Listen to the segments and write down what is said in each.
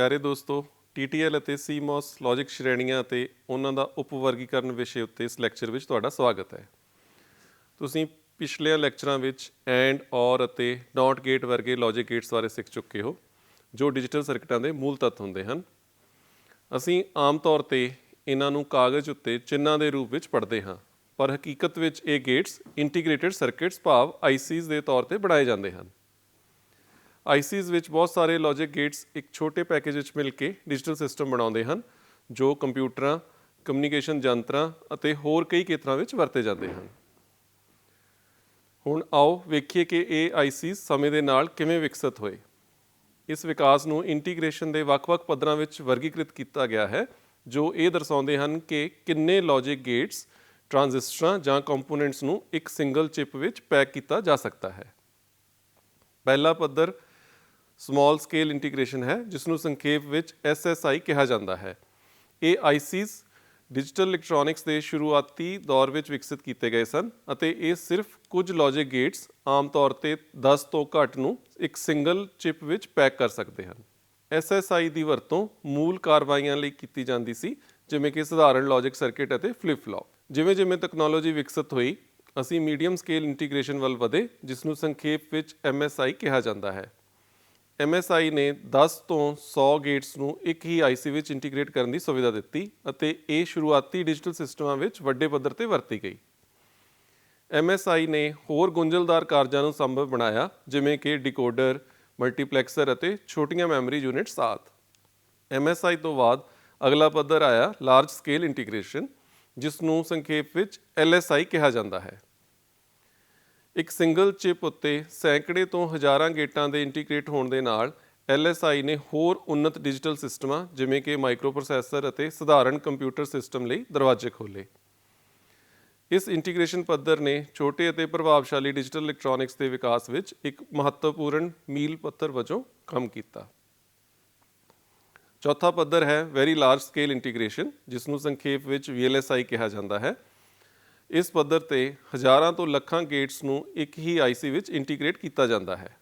ਪਿਆਰੇ ਦੋਸਤੋ TTL ਅਤੇ CMOS ਲੌਜਿਕ ਸ਼੍ਰੇਣੀਆਂ ਅਤੇ ਉਹਨਾਂ ਦਾ ਉਪਵਰਗੀਕਰਨ ਵਿਸ਼ੇ ਉੱਤੇ ਇਸ ਲੈਕਚਰ ਵਿੱਚ ਤੁਹਾਡਾ ਸਵਾਗਤ ਹੈ। ਤੁਸੀਂ ਪਿਛਲੇ ਲੈਕਚਰਾਂ ਵਿੱਚ ਐਂਡ, ਔਰ ਅਤੇ ਨਾਟ ਗੇਟ ਵਰਗੇ ਲੌਜਿਕ ਗੇਟਸ ਬਾਰੇ ਸਿੱਖ ਚੁੱਕੇ ਹੋ, ਜੋ ਡਿਜੀਟਲ ਸਰਕਟਾਂ ਦੇ ਮੂਲ ਤੱਤ ਹੁੰਦੇ ਹਨ। ਅਸੀਂ ਆਮ ਤੌਰ ਤੇ ਇਹਨਾਂ ਨੂੰ ਕਾਗਜ਼ ਉੱਤੇ ਚਿੰਨ੍ਹਾਂ ਦੇ ਰੂਪ ਵਿੱਚ ਪੜ੍ਹਦੇ ਹਾਂ, ਪਰ ਹਕੀਕਤ ਵਿੱਚ ਇਹ ਗੇਟਸ ਇੰਟੀਗ੍ਰੇਟਿਡ ਸਰਕਟਸ ਭਾਵ ICs ਦੇ ਤੌਰ ਤੇ ਬਣਾਏ ਜਾਂਦੇ ਹਨ। ਆਈਸੀਜ਼ ਵਿੱਚ ਬਹੁਤ ਸਾਰੇ ਲੌਜਿਕ ਗੇਟਸ ਇੱਕ ਛੋਟੇ ਪੈਕੇਜ ਵਿੱਚ ਮਿਲ ਕੇ ਡਿਜੀਟਲ ਸਿਸਟਮ ਬਣਾਉਂਦੇ ਹਨ, ਜੋ ਕੰਪਿਊਟਰਾਂ ਕਮਿਊਨੀਕੇਸ਼ਨ ਯੰਤਰਾਂ ਅਤੇ ਹੋਰ ਕਈ ਖੇਤਰਾਂ ਵਿੱਚ ਵਰਤੇ ਜਾਂਦੇ ਹਨ। ਹੁਣ ਆਓ ਵੇਖੀਏ ਕਿ ਇਹ ਆਈਸੀਜ਼ ਸਮੇਂ ਦੇ ਨਾਲ ਕਿਵੇਂ ਵਿਕਸਿਤ ਹੋਏ। ਇਸ ਵਿਕਾਸ ਨੂੰ ਇੰਟੀਗ੍ਰੇਸ਼ਨ ਦੇ ਵੱਖ-ਵੱਖ ਪੱਧਰਾਂ ਵਿੱਚ ਵਰਗੀਕ੍ਰਿਤ ਕੀਤਾ ਗਿਆ ਹੈ, ਜੋ ਇਹ ਦਰਸਾਉਂਦੇ ਹਨ ਕਿ ਕਿੰਨੇ ਲੌਜਿਕ ਗੇਟਸ ਟ੍ਰਾਂਜਿਸਟਰਾਂ ਜਾਂ ਕੰਪੋਨੈਂਟਸ ਨੂੰ ਇੱਕ ਸਿੰਗਲ ਚਿਪ ਵਿੱਚ ਪੈਕ ਕੀਤਾ ਜਾ ਸਕਦਾ ਹੈ। ਪਹਿਲਾ ਪੱਧਰ ਸਮਾਲ ਸਕੇਲ ਇੰਟੀਗ੍ਰੇਸ਼ਨ ਹੈ ਜਿਸ ਨੂੰ ਸੰਖੇਪ ਵਿੱਚ SSI ਕਿਹਾ ਜਾਂਦਾ ਹੈ ਇਹ ICs ਡਿਜੀਟਲ ਇਲੈਕਟ੍ਰੋਨਿਕਸ ਦੇ ਸ਼ੁਰੂਆਤੀ ਦੌਰ ਵਿੱਚ ਵਿਕਸਿਤ ਕੀਤੇ ਗਏ ਸਨ ਅਤੇ ਇਹ ਸਿਰਫ ਕੁਝ ਲੌਜਿਕ ਗੇਟਸ ਆਮ ਤੌਰ ਤੇ 10 ਤੋਂ ਘੱਟ ਨੂੰ ਇੱਕ ਸਿੰਗਲ ਚਿਪ ਵਿੱਚ ਪੈਕ ਕਰ ਸਕਦੇ ਹਨ SSI ਦੀ ਵਰਤੋਂ ਮੂਲ ਕਾਰਵਾਈਆਂ ਲਈ ਕੀਤੀ ਜਾਂਦੀ ਸੀ ਜਿਵੇਂ ਕਿ ਸਧਾਰਨ ਲੌਜਿਕ ਸਰਕਟ ਅਤੇ ਫਲਿਪ ਫਲੌਪ ਜਿਵੇਂ ਜਿਵੇਂ ਤਕਨਾਲੋਜੀ ਵਿਕਸਿਤ ਹੋਈ ਅਸੀਂ ਮੀਡੀਅਮ ਸਕੇਲ ਇੰਟੀਗ੍ਰੇਸ਼ਨ ਵੱਲ ਵਧੇ ਜਿਸ ਨੂੰ ਸੰਖੇਪ ਵਿੱਚ MSI ਕਿਹਾ ਜਾਂਦਾ ਹੈ MSI ਨੇ 10 ਤੋਂ 100 ਗੇਟਸ ਨੂੰ ਇੱਕ ਹੀ IC ਵਿੱਚ ਇੰਟੀਗ੍ਰੇਟ ਕਰਨ ਦੀ ਸੁਵਿਧਾ ਦਿੱਤੀ ਅਤੇ ਇਹ ਸ਼ੁਰੂਆਤੀ ਡਿਜੀਟਲ ਸਿਸਟਮਾਂ ਵਿੱਚ ਵੱਡੇ ਪੱਧਰ ਤੇ ਵਰਤੀ ਗਈ। MSI ਨੇ ਹੋਰ ਗੁੰਝਲਦਾਰ ਕਾਰਜਾਂ ਨੂੰ ਸੰਭਵ ਬਣਾਇਆ, ਜਿਵੇਂ ਕਿ ਡਿਕੋਡਰ ਮਲਟੀਪਲੈਕਸਰ ਅਤੇ ਛੋਟੀਆਂ ਮੈਮਰੀ ਯੂਨਿਟਸ ਆਦਿ MSI ਤੋਂ ਬਾਅਦ ਅਗਲਾ ਪੱਧਰ ਆਇਆ ਲਾਰਜ ਸਕੇਲ ਇੰਟੀਗ੍ਰੇਸ਼ਨ ਜਿਸ ਨੂੰ ਸੰਖੇਪ ਵਿੱਚ LSI ਕਿਹਾ ਜਾਂਦਾ ਹੈ। ਇੱਕ ਸਿੰਗਲ ਚਿਪ ਉੱਤੇ ਸੈਂਕੜੇ ਤੋਂ ਹਜ਼ਾਰਾਂ ਗੇਟਾਂ ਦੇ ਇੰਟੀਗ੍ਰੇਟ ਹੋਣ ਦੇ ਨਾਲ LSI ਨੇ ਹੋਰ ਉન્નਤ ਡਿਜੀਟਲ ਸਿਸਟਮਾਂ, ਜਿਵੇਂ ਕਿ ਮਾਈਕਰੋਪ੍ਰੋਸੈਸਰ ਅਤੇ ਸਧਾਰਨ ਕੰਪਿਊਟਰ ਸਿਸਟਮ ਲਈ ਦਰਵਾਜ਼ੇ ਖੋਲ੍ਹੇ। ਇਸ ਇੰਟੀਗ੍ਰੇਸ਼ਨ ਪੱਧਰ ਨੇ ਛੋਟੇ ਅਤੇ ਪ੍ਰਭਾਵਸ਼ਾਲੀ ਡਿਜੀਟਲ ਇਲੈਕਟ੍ਰੋਨਿਕਸ ਦੇ ਵਿਕਾਸ ਵਿੱਚ ਇੱਕ ਮਹੱਤਵਪੂਰਨ ਮੀਲ ਪੱਥਰ ਵਜੋਂ ਕੰਮ ਕੀਤਾ। ਚੌਥਾ ਪੱਧਰ ਹੈ ਵੈਰੀ ਲਾਰਜ ਸਕੇਲ ਇੰਟੀਗ੍ਰੇਸ਼ਨ ਜਿਸ ਨੂੰ ਸੰਖੇਪ ਵਿੱਚ VLSI ਕਿਹਾ ਜਾਂਦਾ ਹੈ। ਇਸ ਪੱਧਰ ਤੇ ਹਜ਼ਾਰਾਂ ਤੋਂ ਲੱਖਾਂ ਗੇਟਸ ਨੂੰ ਇੱਕ ਹੀ IC ਵਿੱਚ ਇੰਟੀਗ੍ਰੇਟ ਕੀਤਾ ਜਾਂਦਾ ਹੈ।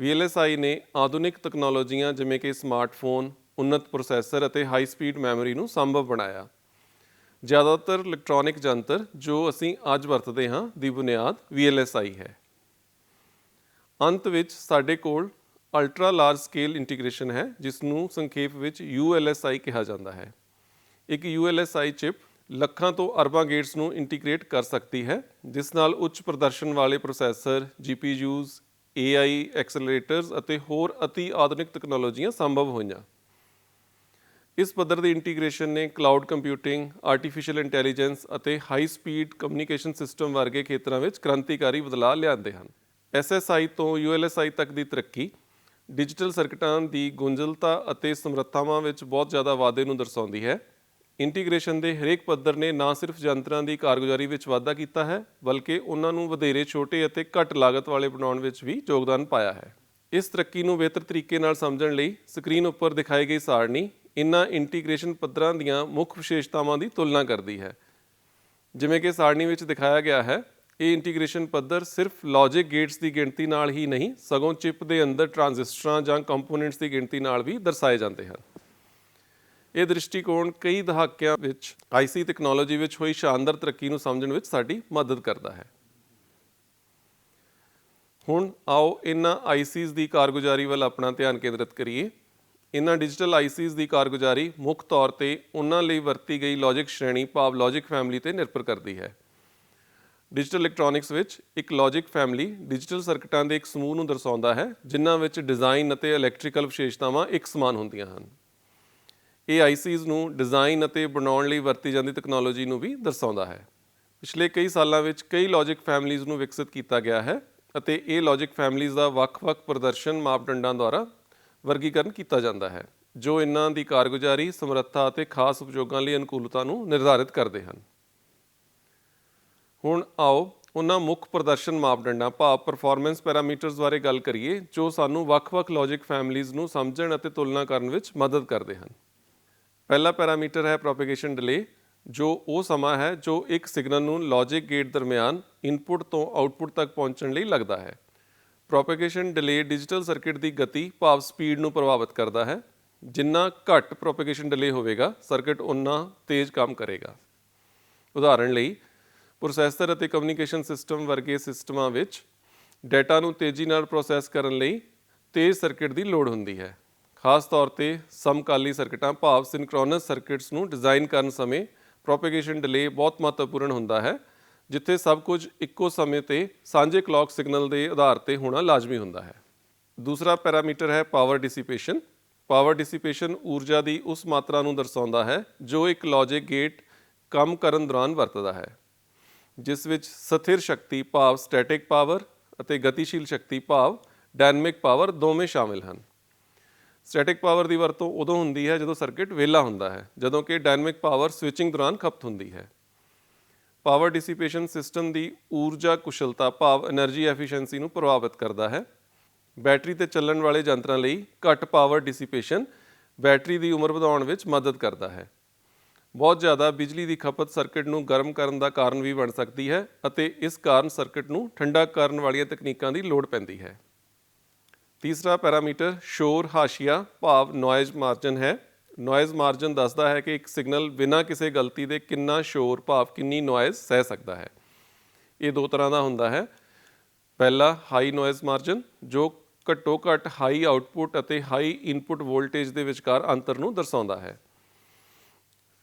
VLSI ਨੇ ਆਧੁਨਿਕ ਤਕਨਾਲੋਜੀਆਂ ਜਿਵੇਂ ਕਿ ਸਮਾਰਟਫੋਨ ਉન્નਤ ਪ੍ਰੋਸੈਸਰ ਅਤੇ ਹਾਈ ਸਪੀਡ ਮੈਮਰੀ ਨੂੰ ਸੰਭਵ ਬਣਾਇਆ। ਜ਼ਿਆਦਾਤਰ ਇਲੈਕਟ੍ਰੋਨਿਕ ਜੰਤਰ ਜੋ ਅਸੀਂ ਅੱਜ ਵਰਤਦੇ ਹਾਂ ਦੀ ਬੁਨਿਆਦ VLSI ਹੈ। ਅੰਤ ਵਿੱਚ ਸਾਡੇ ਕੋਲ ਅਲਟਰਾ ਲਾਰਜ ਸਕੇਲ ਇੰਟੀਗ੍ਰੇਸ਼ਨ ਹੈ ਜਿਸ ਨੂੰ ਸੰਖੇਪ ਵਿੱਚ ULSI ਕਿਹਾ ਜਾਂਦਾ ਹੈ। ਇੱਕ ULSI ਚਿਪ ਲੱਖਾਂ ਤੋਂ ਅਰਬਾਂ ਗੇਟਸ ਨੂੰ ਇੰਟੀਗ੍ਰੇਟ ਕਰ ਸਕਦੀ ਹੈ, ਜਿਸ ਨਾਲ ਉੱਚ ਪ੍ਰਦਰਸ਼ਨ ਵਾਲੇ ਪ੍ਰੋਸੈਸਰ GPUs AI ਐਕਸਲਰੇਟਰਸ ਅਤੇ ਹੋਰ ਅਤੀ ਆਧੁਨਿਕ ਤਕਨਾਲੋਜੀਆਂ ਸੰਭਵ ਹੋਈਆਂ। ਇਸ ਪੱਧਰ ਦੀ ਇੰਟੀਗ੍ਰੇਸ਼ਨ ਨੇ ਕਲਾਊਡ ਕੰਪਿਊਟਿੰਗ, ਆਰਟੀਫੀਸ਼ੀਅਲ ਇੰਟੈਲੀਜੈਂਸ ਅਤੇ ਹਾਈ ਸਪੀਡ ਕਮਿਊਨੀਕੇਸ਼ਨ ਸਿਸਟਮ ਵਰਗੇ ਖੇਤਰਾਂ ਵਿੱਚ ਕ੍ਰਾਂਤੀਕਾਰੀ ਬਦਲਾਅ ਲਿਆਂਦੇ ਹਨ। SSI ਤੋਂ ULSI ਤੱਕ ਦੀ ਤਰੱਕੀ, ਡਿਜੀਟਲ ਸਰਕਟਾਂ ਦੀ ਗੁੰਝਲਤਾ ਅਤੇ ਸਮਰੱਥਾਵਾਂ ਵਿੱਚ ਬਹੁਤ ਜ਼ਿਆਦਾ ਵਾਧੇ ਨੂੰ ਦਰਸਾਉਂਦੀ ਹੈ। ਇੰਟੀਗ੍ਰੇਸ਼ਨ ਦੇ ਹਰੇਕ ਪੱਧਰ ਨੇ ਨਾ ਸਿਰਫ ਯੰਤਰਾਂ ਦੀ ਕਾਰਗੁਜ਼ਾਰੀ ਵਿੱਚ ਵਾਧਾ ਕੀਤਾ ਹੈ, ਬਲਕਿ ਉਹਨਾਂ ਨੂੰ ਵਧੇਰੇ ਛੋਟੇ ਅਤੇ ਘੱਟ ਲਾਗਤ ਵਾਲੇ ਬਣਾਉਣ ਵਿੱਚ ਵੀ ਯੋਗਦਾਨ ਪਾਇਆ ਹੈ। ਇਸ ਤਰੱਕੀ ਨੂੰ ਬਿਹਤਰ ਤਰੀਕੇ ਨਾਲ ਸਮਝਣ ਲਈ ਸਕਰੀਨ ਉੱਪਰ ਦਿਖਾਈ ਗਈ ਸਾਰਣੀ ਇਨ੍ਹਾਂ ਇੰਟੀਗ੍ਰੇਸ਼ਨ ਪੱਧਰਾਂ ਦੀਆਂ ਮੁੱਖ ਵਿਸ਼ੇਸ਼ਤਾਵਾਂ ਦੀ ਤੁਲਨਾ ਕਰਦੀ ਹੈ। ਜਿਵੇਂ ਕਿ ਸਾਰਣੀ ਵਿੱਚ ਦਿਖਾਇਆ ਗਿਆ ਹੈ, ਇਹ ਇੰਟੀਗ੍ਰੇਸ਼ਨ ਪੱਧਰ ਸਿਰਫ ਲੌਜਿਕ ਗੇਟਸ ਦੀ ਗਿਣਤੀ ਨਾਲ ਹੀ ਨਹੀਂ, ਸਗੋਂ ਚਿਪ ਦੇ ਅੰਦਰ ਟਰਾਂਜ਼ਿਸਟਰਾਂ ਜਾਂ ਕੰਪੋਨੈਂਟਸ ਦੀ ਗਿਣਤੀ ਨਾਲ ਵੀ ਦਰਸਾਏ ਜਾਂਦੇ ਹਨ। ਇਹ ਦ੍ਰਿਸ਼ਟੀਕੋਣ ਕਈ ਦਹਾਕਿਆਂ ਵਿੱਚ ਆਈਸੀ ਟੈਕਨੋਲੋਜੀ ਵਿੱਚ ਹੋਈ ਸ਼ਾਨਦਾਰ ਤਰੱਕੀ ਨੂੰ ਸਮਝਣ ਵਿੱਚ ਸਾਡੀ ਮਦਦ ਕਰਦਾ ਹੈ। ਹੁਣ ਆਓ ਇਹਨਾਂ ਆਈਸੀਜ਼ ਦੀ ਕਾਰਗੁਜ਼ਾਰੀ ਵੱਲ ਆਪਣਾ ਧਿਆਨ ਕੇਂਦਰਿਤ ਕਰੀਏ। ਇਹਨਾਂ ਡਿਜੀਟਲ ਆਈਸੀਜ਼ ਦੀ ਕਾਰਗੁਜ਼ਾਰੀ ਮੁੱਖ ਤੌਰ ਤੇ ਉਹਨਾਂ ਲਈ ਵਰਤੀ ਗਈ ਲੌਜਿਕ ਸ਼੍ਰੇਣੀ ਭਾਵ ਲੌਜਿਕ ਫੈਮਿਲੀ ਤੇ ਨਿਰਭਰ ਕਰਦੀ ਹੈ। ਡਿਜੀਟਲ ਇਲੈਕਟ੍ਰੋਨਿਕਸ ਵਿੱਚ ਇੱਕ ਲੌਜਿਕ ਫੈਮਿਲੀ ਡਿਜੀਟਲ ਸਰਕਟਾਂ ਦੇ ਇੱਕ ਸਮੂਹ ਨੂੰ ਦਰਸਾਉਂਦਾ ਹੈ, ਜਿਨ੍ਹਾਂ ਵਿੱਚ ਡਿਜ਼ਾਈਨ ਅਤੇ ਇਲੈਕਟ੍ਰੀਕਲ ਵਿਸ਼ੇਸ਼ਤਾਵਾਂ ਇੱਕ ਸਮਾਨ ਹੁੰਦੀਆਂ ਹਨ। ਇਹ ਆਈਸੀਜ਼ ਨੂੰ ਡਿਜ਼ਾਈਨ ਅਤੇ ਬਣਾਉਣ ਲਈ ਵਰਤੀ ਜਾਂਦੀ ਤਕਨਾਲੋਜੀ ਨੂੰ ਵੀ ਦਰਸਾਉਂਦਾ ਹੈ। ਪਿਛਲੇ ਕਈ ਸਾਲਾਂ ਵਿੱਚ ਕਈ ਲੌਜਿਕ ਫੈਮਿਲੀਜ਼ ਨੂੰ ਵਿਕਸਿਤ ਕੀਤਾ ਗਿਆ ਹੈ ਅਤੇ ਇਹ ਲੌਜਿਕ ਫੈਮਿਲੀਜ਼ ਦਾ ਵੱਖ-ਵੱਖ ਪ੍ਰਦਰਸ਼ਨ ਮਾਪਦੰਡਾਂ ਦੁਆਰਾ ਵਰਗੀਕਰਨ ਕੀਤਾ ਜਾਂਦਾ ਹੈ, ਜੋ ਇਹਨਾਂ ਦੀ ਕਾਰਗੁਜ਼ਾਰੀ, ਸਮਰੱਥਾ ਅਤੇ ਖਾਸ ਉਪਯੋਗਾਂ ਲਈ ਅਨੁਕੂਲਤਾ ਨੂੰ ਨਿਰਧਾਰਿਤ ਕਰਦੇ ਹਨ। ਹੁਣ ਆਓ ਉਹਨਾਂ ਮੁੱਖ ਪ੍ਰਦਰਸ਼ਨ ਮਾਪਦੰਡਾਂ, ਭਾਵ ਪਰਫਾਰਮੈਂਸ ਪੈਰਾਮੀਟਰਸ ਬਾਰੇ ਗੱਲ ਕਰੀਏ, ਜੋ ਸਾਨੂੰ ਵੱਖ-ਵੱਖ ਲੌਜਿਕ ਫੈਮਿਲੀਜ਼ ਨੂੰ ਸਮਝਣ ਅਤੇ ਤੁਲਨਾ ਕਰਨ ਵਿੱਚ ਮਦਦ ਕਰਦੇ ਹਨ। ਪਹਿਲਾ ਪੈਰਾਮੀਟਰ ਹੈ ਪ੍ਰੋਪੇਗੇਸ਼ਨ ਡਿਲੇ ਜੋ ਉਹ ਸਮਾਂ ਹੈ ਜੋ ਇੱਕ ਸਿਗਨਲ ਨੂੰ ਲੌਜਿਕ ਗੇਟ ਦਰਮਿਆਨ ਇਨਪੁਟ ਤੋਂ ਆਉਟਪੁੱਟ ਤੱਕ ਪਹੁੰਚਣ ਲਈ ਲੱਗਦਾ ਹੈ। ਪ੍ਰੋਪੇਗੇਸ਼ਨ ਡਿਲੇ ਡਿਜੀਟਲ ਸਰਕਟ ਦੀ ਗਤੀ ਭਾਵ ਸਪੀਡ ਨੂੰ ਪ੍ਰਭਾਵਿਤ ਕਰਦਾ ਹੈ। ਜਿੰਨਾ ਘੱਟ ਪ੍ਰੋਪਗੇਸ਼ਨ ਡਿਲੇ ਹੋਵੇਗਾ ਸਰਕਟ ਉਨਾ ਤੇਜ਼ ਕੰਮ ਕਰੇਗਾ। ਉਦਾਹਰਣ ਲਈ ਪ੍ਰੋਸੈਸਰ ਅਤੇ ਕਮਿਊਨੀਕੇਸ਼ਨ ਸਿਸਟਮ ਵਰਗੇ ਸਿਸਟਮਾਂ ਵਿੱਚ ਡਾਟਾ ਨੂੰ ਤੇਜ਼ੀ ਨਾਲ ਪ੍ਰੋਸੈਸ ਕਰਨ ਲਈ ਤੇਜ਼ ਸਰਕਟ ਦੀ ਲੋੜ ਹੁੰਦੀ ਹੈ। ਖਾਸ ਤੌਰ ਤੇ ਸਮਕਾਲੀ ਸਰਕਟਾਂ ਭਾਵ ਸਿੰਕ੍ਰੋਨਸ ਸਰਕਟਸ ਨੂੰ ਡਿਜ਼ਾਈਨ ਕਰਨ ਸਮੇਂ ਪ੍ਰੋਪਗੇਸ਼ਨ ਡਿਲੇ ਬਹੁਤ ਮਹੱਤਵਪੂਰਨ ਹੁੰਦਾ ਹੈ, ਜਿੱਥੇ ਸਭ ਕੁਝ ਇੱਕੋ ਸਮੇਂ ਤੇ ਸਾਂਝੇ ਕਲੌਕ ਸਿਗਨਲ ਦੇ ਆਧਾਰ ਤੇ ਹੋਣਾ ਲਾਜ਼ਮੀ ਹੁੰਦਾ ਹੈ। ਦੂਸਰਾ ਪੈਰਾਮੀਟਰ ਹੈ ਪਾਵਰ ਡਿਸੀਪੇਸ਼ਨ ਪਾਵਰ ਡਿਸੀਪੇਸ਼ਨ ਊਰਜਾ ਦੀ ਉਸ ਮਾਤਰਾ ਨੂੰ ਦਰਸਾਉਂਦਾ ਹੈ, ਜੋ ਇੱਕ ਲੌਜਿਕ ਗੇਟ ਕੰਮ ਕਰਨ ਦੌਰਾਨ ਵਰਤਦਾ ਹੈ, ਜਿਸ ਵਿੱਚ ਸਥਿਰ ਸ਼ਕਤੀ ਭਾਵ ਸਟੈਟਿਕ ਪਾਵਰ ਅਤੇ ਗਤੀਸ਼ੀਲ ਸ਼ਕਤੀ ਭਾਵ ਡਾਇਨਾਮਿਕ ਪਾਵਰ ਦੋਵੇਂ ਸ਼ਾਮਿਲ ਹਨ। ਸਟੈਟਿਕ ਪਾਵਰ ਦੀ ਵਰਤੋਂ ਉਦੋਂ ਹੁੰਦੀ ਹੈ ਜਦੋਂ ਸਰਕਟ ਵਿਹਲਾ ਹੁੰਦਾ ਹੈ, ਜਦੋਂ ਕਿ ਡਾਇਨਮਿਕ ਪਾਵਰ ਸਵਿਚਿੰਗ ਦੌਰਾਨ ਖਪਤ ਹੁੰਦੀ ਹੈ। ਪਾਵਰ ਡਿਸਿਪੇਸ਼ਨ ਸਿਸਟਮ ਦੀ ਊਰਜਾ ਕੁਸ਼ਲਤਾ, ਭਾਵ એનર્ਜੀ ਐਫੀਸ਼ੀਐਂਸੀ ਨੂੰ ਪ੍ਰਭਾਵਿਤ ਕਰਦਾ ਹੈ। ਬੈਟਰੀ ਤੇ ਚੱਲਣ ਵਾਲੇ ਯੰਤਰਾਂ ਲਈ ਘੱਟ ਪਾਵਰ ਡਿਸਿਪੇਸ਼ਨ ਬੈਟਰੀ ਦੀ ਉਮਰ ਵਧਾਉਣ ਵਿੱਚ ਮਦਦ ਕਰਦਾ ਹੈ। ਬਹੁਤ ਜ਼ਿਆਦਾ ਬਿਜਲੀ ਦੀ ਖਪਤ ਸਰਕਟ ਨੂੰ ਗਰਮ ਕਰਨ ਦਾ ਕਾਰਨ ਵੀ ਬਣ ਸਕਦੀ ਹੈ ਅਤੇ ਇਸ ਕਾਰਨ ਸਰਕਟ ਨੂੰ ਠੰਡਾ ਕਰਨ ਵਾਲੀਆਂ ਤਕਨੀਕਾਂ ਦੀ ਲੋੜ ਪੈਂਦੀ ਹੈ। ਤੀਸਰਾ ਪੈਰਾਮੀਟਰ ਸ਼ੋਰ, ਹਾਸ਼ੀਆ, ਭਾਵ ਨੋਇਜ਼ ਮਾਰਜਨ ਹੈ। ਨੋਇਜ਼ ਮਾਰਜਨ ਦੱਸਦਾ ਹੈ ਕਿ ਇੱਕ ਸਿਗਨਲ ਬਿਨਾਂ ਕਿਸੇ ਗਲਤੀ ਦੇ ਕਿੰਨਾ ਸ਼ੋਰ, ਭਾਵ, ਕਿੰਨੀ ਨੋਇਜ਼ ਸਹਿ ਸਕਦਾ ਹੈ। ਇਹ ਦੋ ਤਰ੍ਹਾਂ ਦਾ ਹੁੰਦਾ ਹੈ। ਪਹਿਲਾ ਹਾਈ ਨੋਇਜ਼ ਮਾਰਜਨ ਜੋ ਘੱਟੋ ਘੱਟ ਹਾਈ ਆਉਟਪੁੱਟ ਅਤੇ ਹਾਈ ਇਨਪੁੱਟ ਵੋਲਟੇਜ ਦੇ ਵਿਚਕਾਰ ਅੰਤਰ ਨੂੰ ਦਰਸਾਉਂਦਾ ਹੈ।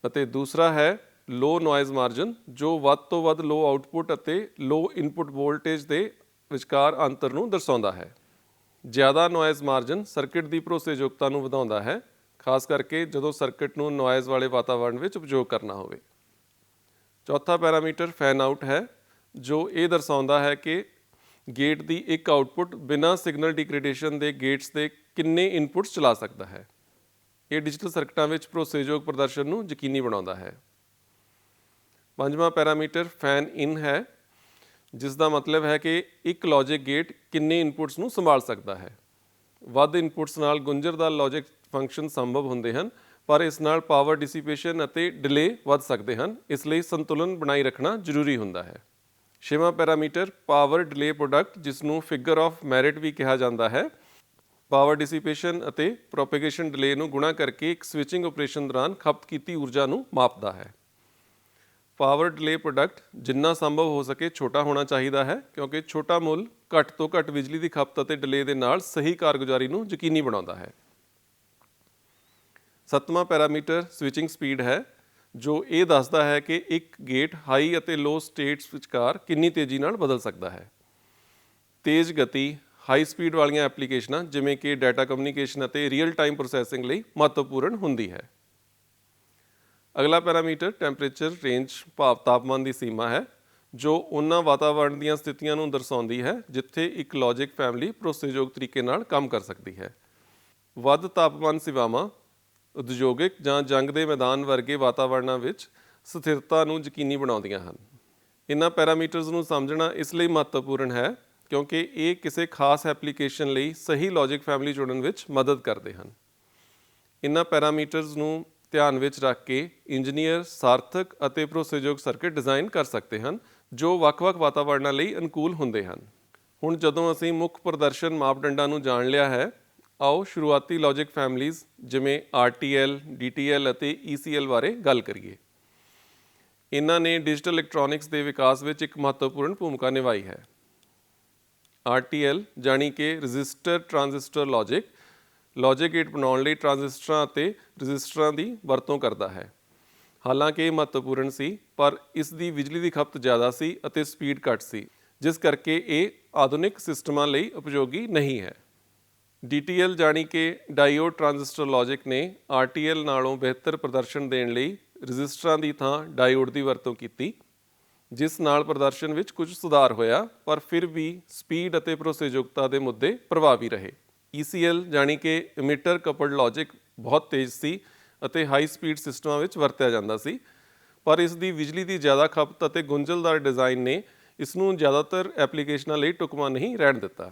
ਅਤੇ ਦੂਸਰਾ ਹੈ ਲੋ ਨੋਇਜ਼ ਮਾਰਜਨ ਜੋ ਵੱਧ ਤੋਂ ਵੱਧ ਲੋ ਆਉਟਪੁੱਟ ਅਤੇ ਲੋ ਇਨਪੁੱਟ ਵੋਲਟੇਜ ਦੇ ਵਿਚਕਾਰ ਅੰਤਰ ਨੂੰ ਦਰਸਾਉਂਦਾ ਹੈ। ਜ਼ਿਆਦਾ ਨੋਇਜ਼ ਮਾਰਜਨ ਸਰਕਟ ਦੀ ਭਰੋਸੇਯੋਗਤਾ ਨੂੰ ਵਧਾਉਂਦਾ ਹੈ, ਖਾਸ ਕਰਕੇ ਜਦੋਂ ਸਰਕਟ ਨੂੰ ਨੋਇਜ਼ ਵਾਲੇ ਵਾਤਾਵਰਣ ਵਿੱਚ ਉਪਯੋਗ ਕਰਨਾ ਹੋਵੇ। ਚੌਥਾ ਪੈਰਾਮੀਟਰ ਫੈਨ ਆਊਟ ਹੈ, ਜੋ ਇਹ ਦਰਸਾਉਂਦਾ ਹੈ ਕਿ ਗੇਟ ਦੀ ਇੱਕ ਆਊਟਪੁੱਟ ਬਿਨਾਂ ਸਿਗਨਲ ਡਿਗਰੇਡੇਸ਼ਨ ਦੇ ਗੇਟਸ ਦੇ ਕਿੰਨੇ ਇਨਪੁਟਸ ਚਲਾ ਸਕਦਾ ਹੈ। ਇਹ ਡਿਜੀਟਲ ਸਰਕਟਾਂ ਵਿੱਚ ਭਰੋਸੇਯੋਗ ਪ੍ਰਦਰਸ਼ਨ ਨੂੰ ਯਕੀਨੀ ਬਣਾਉਂਦਾ ਹੈ। ਪੰਜਵਾਂ ਪੈਰਾਮੀਟਰ ਫੈਨ ਇਨ ਹੈ ਜਿਸ ਦਾ ਮਤਲਬ ਹੈ ਕਿ ਇੱਕ ਲੌਜਿਕ ਗੇਟ ਕਿੰਨੇ ਇਨਪੁਟਸ ਨੂੰ ਸੰਭਾਲ ਸਕਦਾ ਹੈ। ਵੱਧ ਇਨਪੁਟਸ ਨਾਲ ਗੁੰਝਰਦਾਰ ਲੌਜਿਕ ਫੰਕਸ਼ਨ ਸੰਭਵ ਹੁੰਦੇ ਹਨ, ਪਰ ਇਸ ਨਾਲ ਪਾਵਰ ਡਿਸੀਪੇਸ਼ਨ ਅਤੇ ਡਿਲੇ ਵੱਧ ਸਕਦੇ ਹਨ। ਇਸ ਲਈ ਸੰਤੁਲਨ ਬਣਾਈ ਰੱਖਣਾ ਜ਼ਰੂਰੀ ਹੁੰਦਾ ਹੈ। ਛੇਵਾਂ ਪੈਰਾਮੀਟਰ ਪਾਵਰ ਡਿਲੇ ਪ੍ਰੋਡਕਟ ਜਿਸ ਨੂੰ ਫਿਗਰ ਆਫ ਮੈਰਿਟ ਵੀ ਕਿਹਾ ਜਾਂਦਾ ਹੈ। ਪਾਵਰ ਡਿਸੀਪੇਸ਼ਨ ਅਤੇ ਪ੍ਰੋਪਗੇਸ਼ਨ ਡਿਲੇ ਨੂੰ ਗੁਣਾ ਕਰਕੇ ਇੱਕ ਸਵਿਚਿੰਗ ਆਪਰੇਸ਼ਨ ਦੌਰਾਨ ਖਪਤ ਕੀਤੀ ਊਰਜਾ ਨੂੰ ਮਾਪਦਾ ਹੈ। ਪਾਵਰ ਡਿਲੇ ਪ੍ਰੋਡਕਟ ਜਿੰਨਾ ਸੰਭਵ ਹੋ ਸਕੇ ਛੋਟਾ ਹੋਣਾ ਚਾਹੀਦਾ ਹੈ, ਕਿਉਂਕਿ ਛੋਟਾ ਮੁੱਲ ਘੱਟ ਤੋਂ ਘੱਟ ਬਿਜਲੀ ਦੀ ਖਪਤ ਅਤੇ ਡਿਲੇ ਦੇ ਨਾਲ ਸਹੀ ਕਾਰਗੁਜ਼ਾਰੀ ਨੂੰ ਯਕੀਨੀ ਬਣਾਉਂਦਾ ਹੈ। ਸੱਤਵਾਂ ਪੈਰਾਮੀਟਰ ਸਵਿਚਿੰਗ ਸਪੀਡ ਹੈ, ਜੋ ਇਹ ਦੱਸਦਾ ਹੈ ਕਿ ਇੱਕ ਗੇਟ ਹਾਈ ਅਤੇ ਲੋ ਸਟੇਟਸ ਵਿਚਕਾਰ ਕਿੰਨੀ ਤੇਜ਼ੀ ਨਾਲ ਬਦਲ ਸਕਦਾ ਹੈ। ਤੇਜ਼ ਗਤੀ ਹਾਈ ਸਪੀਡ ਵਾਲੀਆਂ ਐਪਲੀਕੇਸ਼ਨਾਂ ਜਿਵੇਂ ਕਿ ਡਾਟਾ ਕਮਿਊਨੀਕੇਸ਼ਨ ਅਤੇ ਰੀਅਲ ਟਾਈਮ ਪ੍ਰੋਸੈਸਿੰਗ ਲਈ ਮਹੱਤਵਪੂਰਨ ਹੁੰਦੀ ਹੈ। ਅਗਲਾ ਪੈਰਾਮੀਟਰ ਟੈਂਪਰੇਚਰ ਰੇਂਜ ਭਾਵ ਤਾਪਮਾਨ ਦੀ ਸੀਮਾ ਹੈ, ਜੋ ਉਹਨਾਂ ਵਾਤਾਵਰਣ ਦੀਆਂ ਸਥਿਤੀਆਂ ਨੂੰ ਦਰਸਾਉਂਦੀ ਹੈ, ਜਿੱਥੇ ਇੱਕ ਲੌਜਿਕ ਫੈਮਿਲੀ ਭਰੋਸੇਯੋਗ ਤਰੀਕੇ ਨਾਲ ਕੰਮ ਕਰ ਸਕਦੀ ਹੈ। ਵੱਧ ਤਾਪਮਾਨ ਸੇਵਾਵਾਂ, ਉਦਯੋਗਿਕ ਜਾਂ ਜੰਗ ਦੇ ਮੈਦਾਨ ਵਰਗੇ ਵਾਤਾਵਰਣਾਂ ਵਿੱਚ ਸਥਿਰਤਾ ਨੂੰ ਯਕੀਨੀ ਬਣਾਉਂਦੀਆਂ ਹਨ। ਇਹਨਾਂ ਪੈਰਾਮੀਟਰਸ ਨੂੰ ਸਮਝਣਾ ਇਸ ਲਈ ਮਹੱਤਵਪੂਰਨ ਹੈ, ਕਿਉਂਕਿ ਇਹ ਕਿਸੇ ਖਾਸ ਐਪਲੀਕੇਸ਼ਨ ਲਈ ਸਹੀ ਲੌਜਿਕ ਫੈਮਿਲੀ ਚੁਣਨ ਵਿੱਚ ਮਦਦ ਕਰਦੇ ਹਨ। ਇਹਨਾਂ ਪੈਰਾਮੀਟਰਸ ਨੂੰ ਧਿਆਨ ਵਿੱਚ ਰੱਖ ਕੇ ਇੰਜੀਨੀਅਰ ਸਾਰਥਕ ਅਤੇ ਭਰੋਸੇਯੋਗ ਸਰਕਟ ਡਿਜ਼ਾਈਨ ਕਰ ਸਕਦੇ ਹਨ ਜੋ ਵੱਖ-ਵੱਖ ਵਾਤਾਵਰਣਾਂ ਲਈ ਅਨੁਕੂਲ ਹੁੰਦੇ ਹਨ। ਹੁਣ ਜਦੋਂ ਅਸੀਂ ਮੁੱਖ ਪ੍ਰਦਰਸ਼ਨ ਮਾਪਦੰਡਾਂ ਨੂੰ ਜਾਣ ਲਿਆ ਹੈ ਆਓ ਸ਼ੁਰੂਆਤੀ ਲੌਜਿਕ ਫੈਮਲੀਜ਼ ਜਿਵੇਂ RTL, DTL ਅਤੇ ECL ਬਾਰੇ ਗੱਲ ਕਰੀਏ। ਇਹਨਾਂ ਨੇ ਡਿਜੀਟਲ ਇਲੈਕਟ੍ਰੋਨਿਕਸ ਦੇ ਵਿਕਾਸ ਵਿੱਚ ਇੱਕ ਮਹੱਤਵਪੂਰਨ ਭੂਮਿਕਾ ਨਿਭਾਈ ਹੈ। RTL ਜਾਣੀ ਕਿ resistor transistor logic logic gate ਬਣਾਉਣ ਲਈ ਟ੍ਰਾਂਜ਼ਿਸਟਰਾਂ ਅਤੇ ਰਜਿਸਟਰਾਂ ਦੀ ਵਰਤੋਂ ਕਰਦਾ ਹੈ। ਹਾਲਾਂਕਿ ਇਹ ਮਹੱਤਵਪੂਰਨ ਸੀ, ਪਰ ਇਸ ਦੀ ਬਿਜਲੀ ਦੀ ਖਪਤ ਜ਼ਿਆਦਾ ਸੀ ਅਤੇ ਸਪੀਡ ਘੱਟ ਸੀ, ਜਿਸ ਕਰਕੇ ਇਹ ਆਧੁਨਿਕ ਸਿਸਟਮਾਂ ਲਈ ਉਪਯੋਗੀ ਨਹੀਂ ਹੈ। DTL ਜਾਣੀ ਕਿ ਡਾਇਓਡ ਟ੍ਰਾਂਜ਼ਿਸਟਰ ਲੌਜਿਕ ਨੇ RTL ਨਾਲੋਂ ਬਿਹਤਰ ਪ੍ਰਦਰਸ਼ਨ ਦੇਣ ਲਈ ਰਜਿਸਟਰਾਂ ਦੀ ਥਾਂ ਡਾਇਓਡ ਦੀ ਵਰਤੋਂ ਕੀਤੀ, ਜਿਸ ਨਾਲ ਪ੍ਰਦਰਸ਼ਨ ਵਿੱਚ ਕੁਝ ਸੁਧਾਰ ਹੋਇਆ, ਪਰ ਫਿਰ ਵੀ ਸਪੀਡ ਅਤੇ ਭਰੋਸੇਯੋਗਤਾ ਦੇ ਮੁੱਦੇ ਪ੍ਰਭਾਵੀ ਰਹੇ। ECL ਜਾਣੀ ਕਿ ਇਮਿਟਰ ਕਪਲਡ ਲੌਜਿਕ ਬਹੁਤ ਤੇਜ਼ ਸੀ ਅਤੇ ਹਾਈ ਸਪੀਡ ਸਿਸਟਮਾਂ ਵਿੱਚ ਵਰਤਿਆ ਜਾਂਦਾ ਸੀ। ਪਰ ਇਸ ਦੀ ਬਿਜਲੀ ਦੀ ਜ਼ਿਆਦਾ ਖਪਤ ਅਤੇ ਗੁੰਝਲਦਾਰ ਡਿਜ਼ਾਈਨ ਨੇ ਇਸ ਨੂੰ ਜ਼ਿਆਦਾਤਰ ਐਪਲੀਕੇਸ਼ਨਾਂ ਲਈ ਟੁਕਮਾ ਨਹੀਂ ਰਹਿਣ ਦਿੱਤਾ।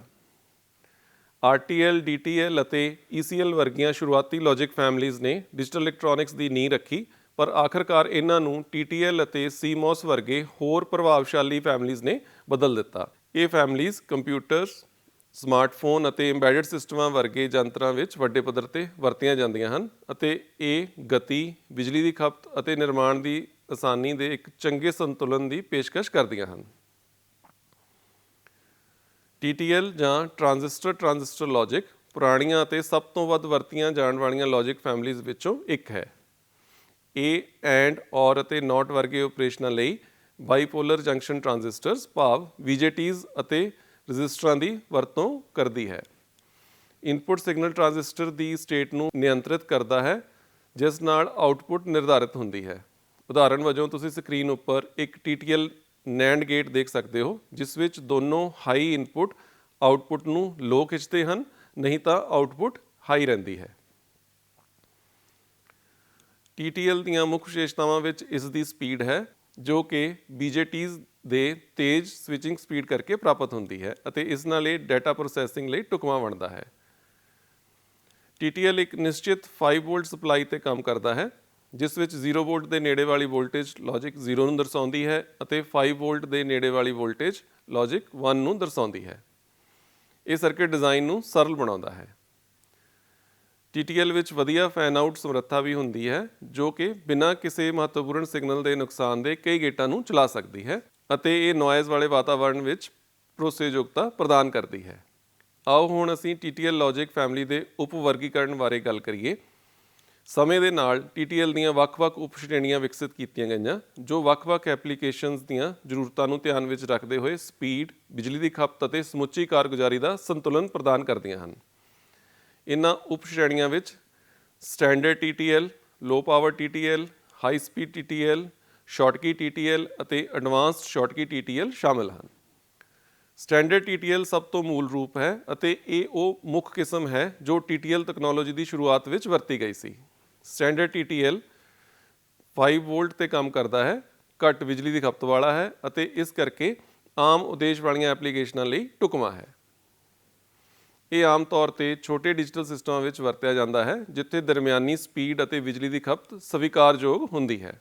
RTL, DTL ਅਤੇ ECL ਵਰਗੀਆਂ ਸ਼ੁਰੂਆਤੀ ਲੌਜਿਕ ਫੈਮਲੀਜ਼ ਨੇ ਡਿਜੀਟਲ ਇਲੈਕਟ੍ਰੋਨਿਕਸ ਦੀ ਨੀਂਹ ਰੱਖੀ ਪਰ ਆਖਰਕਾਰ ਇਹਨਾਂ ਨੂੰ TTL ਅਤੇ CMOS ਵਰਗੇ ਹੋਰ ਪ੍ਰਭਾਵਸ਼ਾਲੀ ਫੈਮਲੀਜ਼ ਨੇ ਬਦਲ ਦਿੱਤਾ। ਇਹ ਫੈਮਲੀਜ਼ ਕੰਪਿਊਟਰਸ ਸਮਾਰਟਫੋਨ ਅਤੇ ਐਮਬੈਡਡ ਸਿਸਟਮਾਂ ਵਰਗੇ ਯੰਤਰਾਂ ਵਿੱਚ ਵੱਡੇ ਪੱਧਰ ਤੇ ਵਰਤੀਆਂ ਜਾਂਦੀਆਂ ਹਨ ਅਤੇ ਇਹ ਗਤੀ, ਬਿਜਲੀ ਦੀ ਖਪਤ ਅਤੇ ਨਿਰਮਾਣ ਦੀ ਆਸਾਨੀ ਦੇ ਇੱਕ ਚੰਗੇ ਸੰਤੁਲਨ ਦੀ ਪੇਸ਼ਕਸ਼ ਕਰਦੀਆਂ ਹਨ। TTL ਜਾਂ ਟ੍ਰਾਂਜ਼ਿਸਟਰ ਟ੍ਰਾਂਜ਼ਿਸਟਰ ਲੌਜਿਕ ਪੁਰਾਣੀਆਂ ਅਤੇ ਸਭ ਤੋਂ ਵੱਧ ਵਰਤੀਆਂ ਜਾਣ ਵਾਲੀਆਂ ਲੌਜਿਕ ਫੈਮਿਲੀਜ਼ ਵਿੱਚੋਂ ਇੱਕ ਹੈ। ਇਹ ਐਂਡ ਔਰ ਅਤੇ ਨਾਟ ਵਰਗੇ ਆਪਰੇਸ਼ਨਾਂ ਲਈ ਬਾਈਪੋਲਰ ਜੰਕਸ਼ਨ ਟ੍ਰਾਂਜ਼ਿਸਟਰਸ ਭਾਵ VJTs ਅਤੇ ਰੈਜ਼ਿਸਟਰਾਂ ਦੀ ਵਰਤੋਂ ਕਰਦੀ ਹੈ। ਇਨਪੁਟ ਸਿਗਨਲ ਟ੍ਰਾਂਜ਼ਿਸਟਰ ਦੀ ਸਟੇਟ ਨੂੰ ਨਿਯੰਤਰਿਤ ਕਰਦਾ ਹੈ, ਜਿਸ ਨਾਲ ਆਉਟਪੁੱਟ ਨਿਰਧਾਰਿਤ ਹੁੰਦੀ ਹੈ। ਉਦਾਹਰਣ ਵਜੋਂ, ਤੁਸੀਂ ਸਕਰੀਨ ਉੱਪਰ ਇੱਕ TTL NAND ਗੇਟ ਦੇਖ ਸਕਦੇ ਹੋ, ਜਿਸ ਵਿੱਚ ਦੋਨੋਂ ਹਾਈ ਇਨਪੁੱਟ ਆਉਟਪੁੱਟ ਨੂੰ ਲੋ ਖਿੱਚਦੇ ਹਨ, ਨਹੀਂ ਤਾਂ ਆਉਟਪੁੱਟ ਹਾਈ ਰਹਿੰਦੀ ਹੈ। TTL ਦੀਆਂ ਮੁੱਖ ਵਿਸ਼ੇਸ਼ਤਾਵਾਂ ਵਿੱਚ ਇਸ ਦੀ ਸਪੀਡ ਹੈ, ਜੋ ਕਿ BJTs ਦੇ ਤੇਜ਼ ਸਵਿਚਿੰਗ ਸਪੀਡ ਕਰਕੇ ਪ੍ਰਾਪਤ ਹੁੰਦੀ ਹੈ ਅਤੇ ਇਸ ਨਾਲ ਇਹ ਡਾਟਾ ਪ੍ਰੋਸੈਸਿੰਗ ਲਈ ਢੁਕਵਾਂ ਬਣਦਾ ਹੈ। TTL ਇੱਕ ਨਿਸ਼ਚਿਤ 5 ਵੋਲਟ ਸਪਲਾਈ ਤੇ ਕੰਮ ਕਰਦਾ ਹੈ, ਜਿਸ ਵਿੱਚ 0 ਵੋਲਟ ਦੇ ਨੇੜੇ ਵਾਲੀ ਵੋਲਟੇਜ ਲੌਜਿਕ 0 ਨੂੰ ਦਰਸਾਉਂਦੀ ਹੈ ਅਤੇ 5 ਵੋਲਟ ਦੇ ਨੇੜੇ ਵਾਲੀ ਵੋਲਟੇਜ ਲੌਜਿਕ 1 ਨੂੰ ਦਰਸਾਉਂਦੀ ਹੈ। ਇਹ ਸਰਕਟ ਡਿਜ਼ਾਈਨ ਨੂੰ ਸਰਲ ਬਣਾਉਂਦਾ ਹੈ। TTL ਵਿੱਚ ਵਧੀਆ ਫੈਨ ਆਊਟ ਸਮਰੱਥਾ ਵੀ ਹੁੰਦੀ ਹੈ, ਜੋ ਕਿ ਬਿਨਾਂ ਕਿਸੇ ਮਹੱਤਵਪੂਰਨ ਸਿਗਨਲ ਦੇ ਨੁਕਸਾਨ ਦੇ ਕਈ ਗੇਟਾਂ ਨੂੰ ਚਲਾ ਸਕਦੀ ਹੈ। ਅਤੇ ਇਹ ਨੋਇਜ਼ ਵਾਲੇ ਵਾਤਾਵਰਣ ਵਿੱਚ ਭਰੋਸੇਯੋਗਤਾ ਪ੍ਰਦਾਨ ਕਰਦੀ ਹੈ। ਆਓ ਹੁਣ ਅਸੀਂ TTL ਲੌਜਿਕ ਫੈਮਿਲੀ ਦੇ ਉਪ ਵਰਗੀਕਰਨ ਬਾਰੇ ਗੱਲ ਕਰੀਏ। ਸਮੇਂ ਦੇ ਨਾਲ TTL ਦੀਆਂ ਵੱਖ-ਵੱਖ ਉਪ ਸ਼੍ਰੇਣੀਆਂ ਵਿਕਸਿਤ ਕੀਤੀਆਂ ਗਈਆਂ ਜੋ ਵੱਖ-ਵੱਖ ਐਪਲੀਕੇਸ਼ਨਸ ਦੀਆਂ ਜ਼ਰੂਰਤਾਂ ਨੂੰ ਧਿਆਨ ਵਿੱਚ ਰੱਖਦੇ ਹੋਏ ਸਪੀਡ, ਬਿਜਲੀ ਦੀ ਖਪਤ ਅਤੇ ਸਮੁੱਚੀ ਕਾਰਗੁਜ਼ਾਰੀ ਦਾ ਸੰਤੁਲਨ ਪ੍ਰਦਾਨ ਕਰਦੀਆਂ ਹਨ। ਇਨ੍ਹਾਂ ਉਪ ਸ਼੍ਰੇਣੀਆਂ ਵਿੱਚ standard TTL, low power TTL, high speed TTL, Schottky TTL ਅਤੇ ਐਡਵਾਂਸਡ ਸ਼ਾਰਟਕੀ TTL ਸ਼ਾਮਲ ਹਨ। ਸਟੈਂਡਰਡ TTL ਸਭ ਤੋਂ ਮੂਲ ਰੂਪ ਹੈ ਅਤੇ ਇਹ ਉਹ ਮੁੱਖ ਕਿਸਮ ਹੈ ਜੋ TTL ਤਕਨਾਲੋਜੀ ਦੀ ਸ਼ੁਰੂਆਤ ਵਿੱਚ ਵਰਤੀ ਗਈ ਸੀ। ਸਟੈਂਡਰਡ TTL 5 ਵੋਲਟ ਤੇ ਕੰਮ ਕਰਦਾ ਹੈ, ਘੱਟ ਬਿਜਲੀ ਦੀ ਖਪਤ ਵਾਲਾ ਹੈ ਅਤੇ ਇਸ ਕਰਕੇ ਆਮ ਉਦੇਸ਼ ਵਾਲੀਆਂ ਐਪਲੀਕੇਸ਼ਨਾਂ ਲਈ ਢੁਕਵਾਂ ਹੈ। ਇਹ ਆਮ ਤੌਰ ਤੇ ਛੋਟੇ ਡਿਜੀਟਲ ਸਿਸਟਮਾਂ ਵਿੱਚ ਵਰਤਿਆ ਜਾਂਦਾ ਹੈ, ਜਿੱਥੇ ਦਰਮਿਆਨੀ ਸਪੀਡ ਅਤੇ ਬਿਜਲੀ ਦੀ ਖਪਤ ਸਵੀਕਾਰਯੋਗ ਹੁੰਦੀ ਹੈ।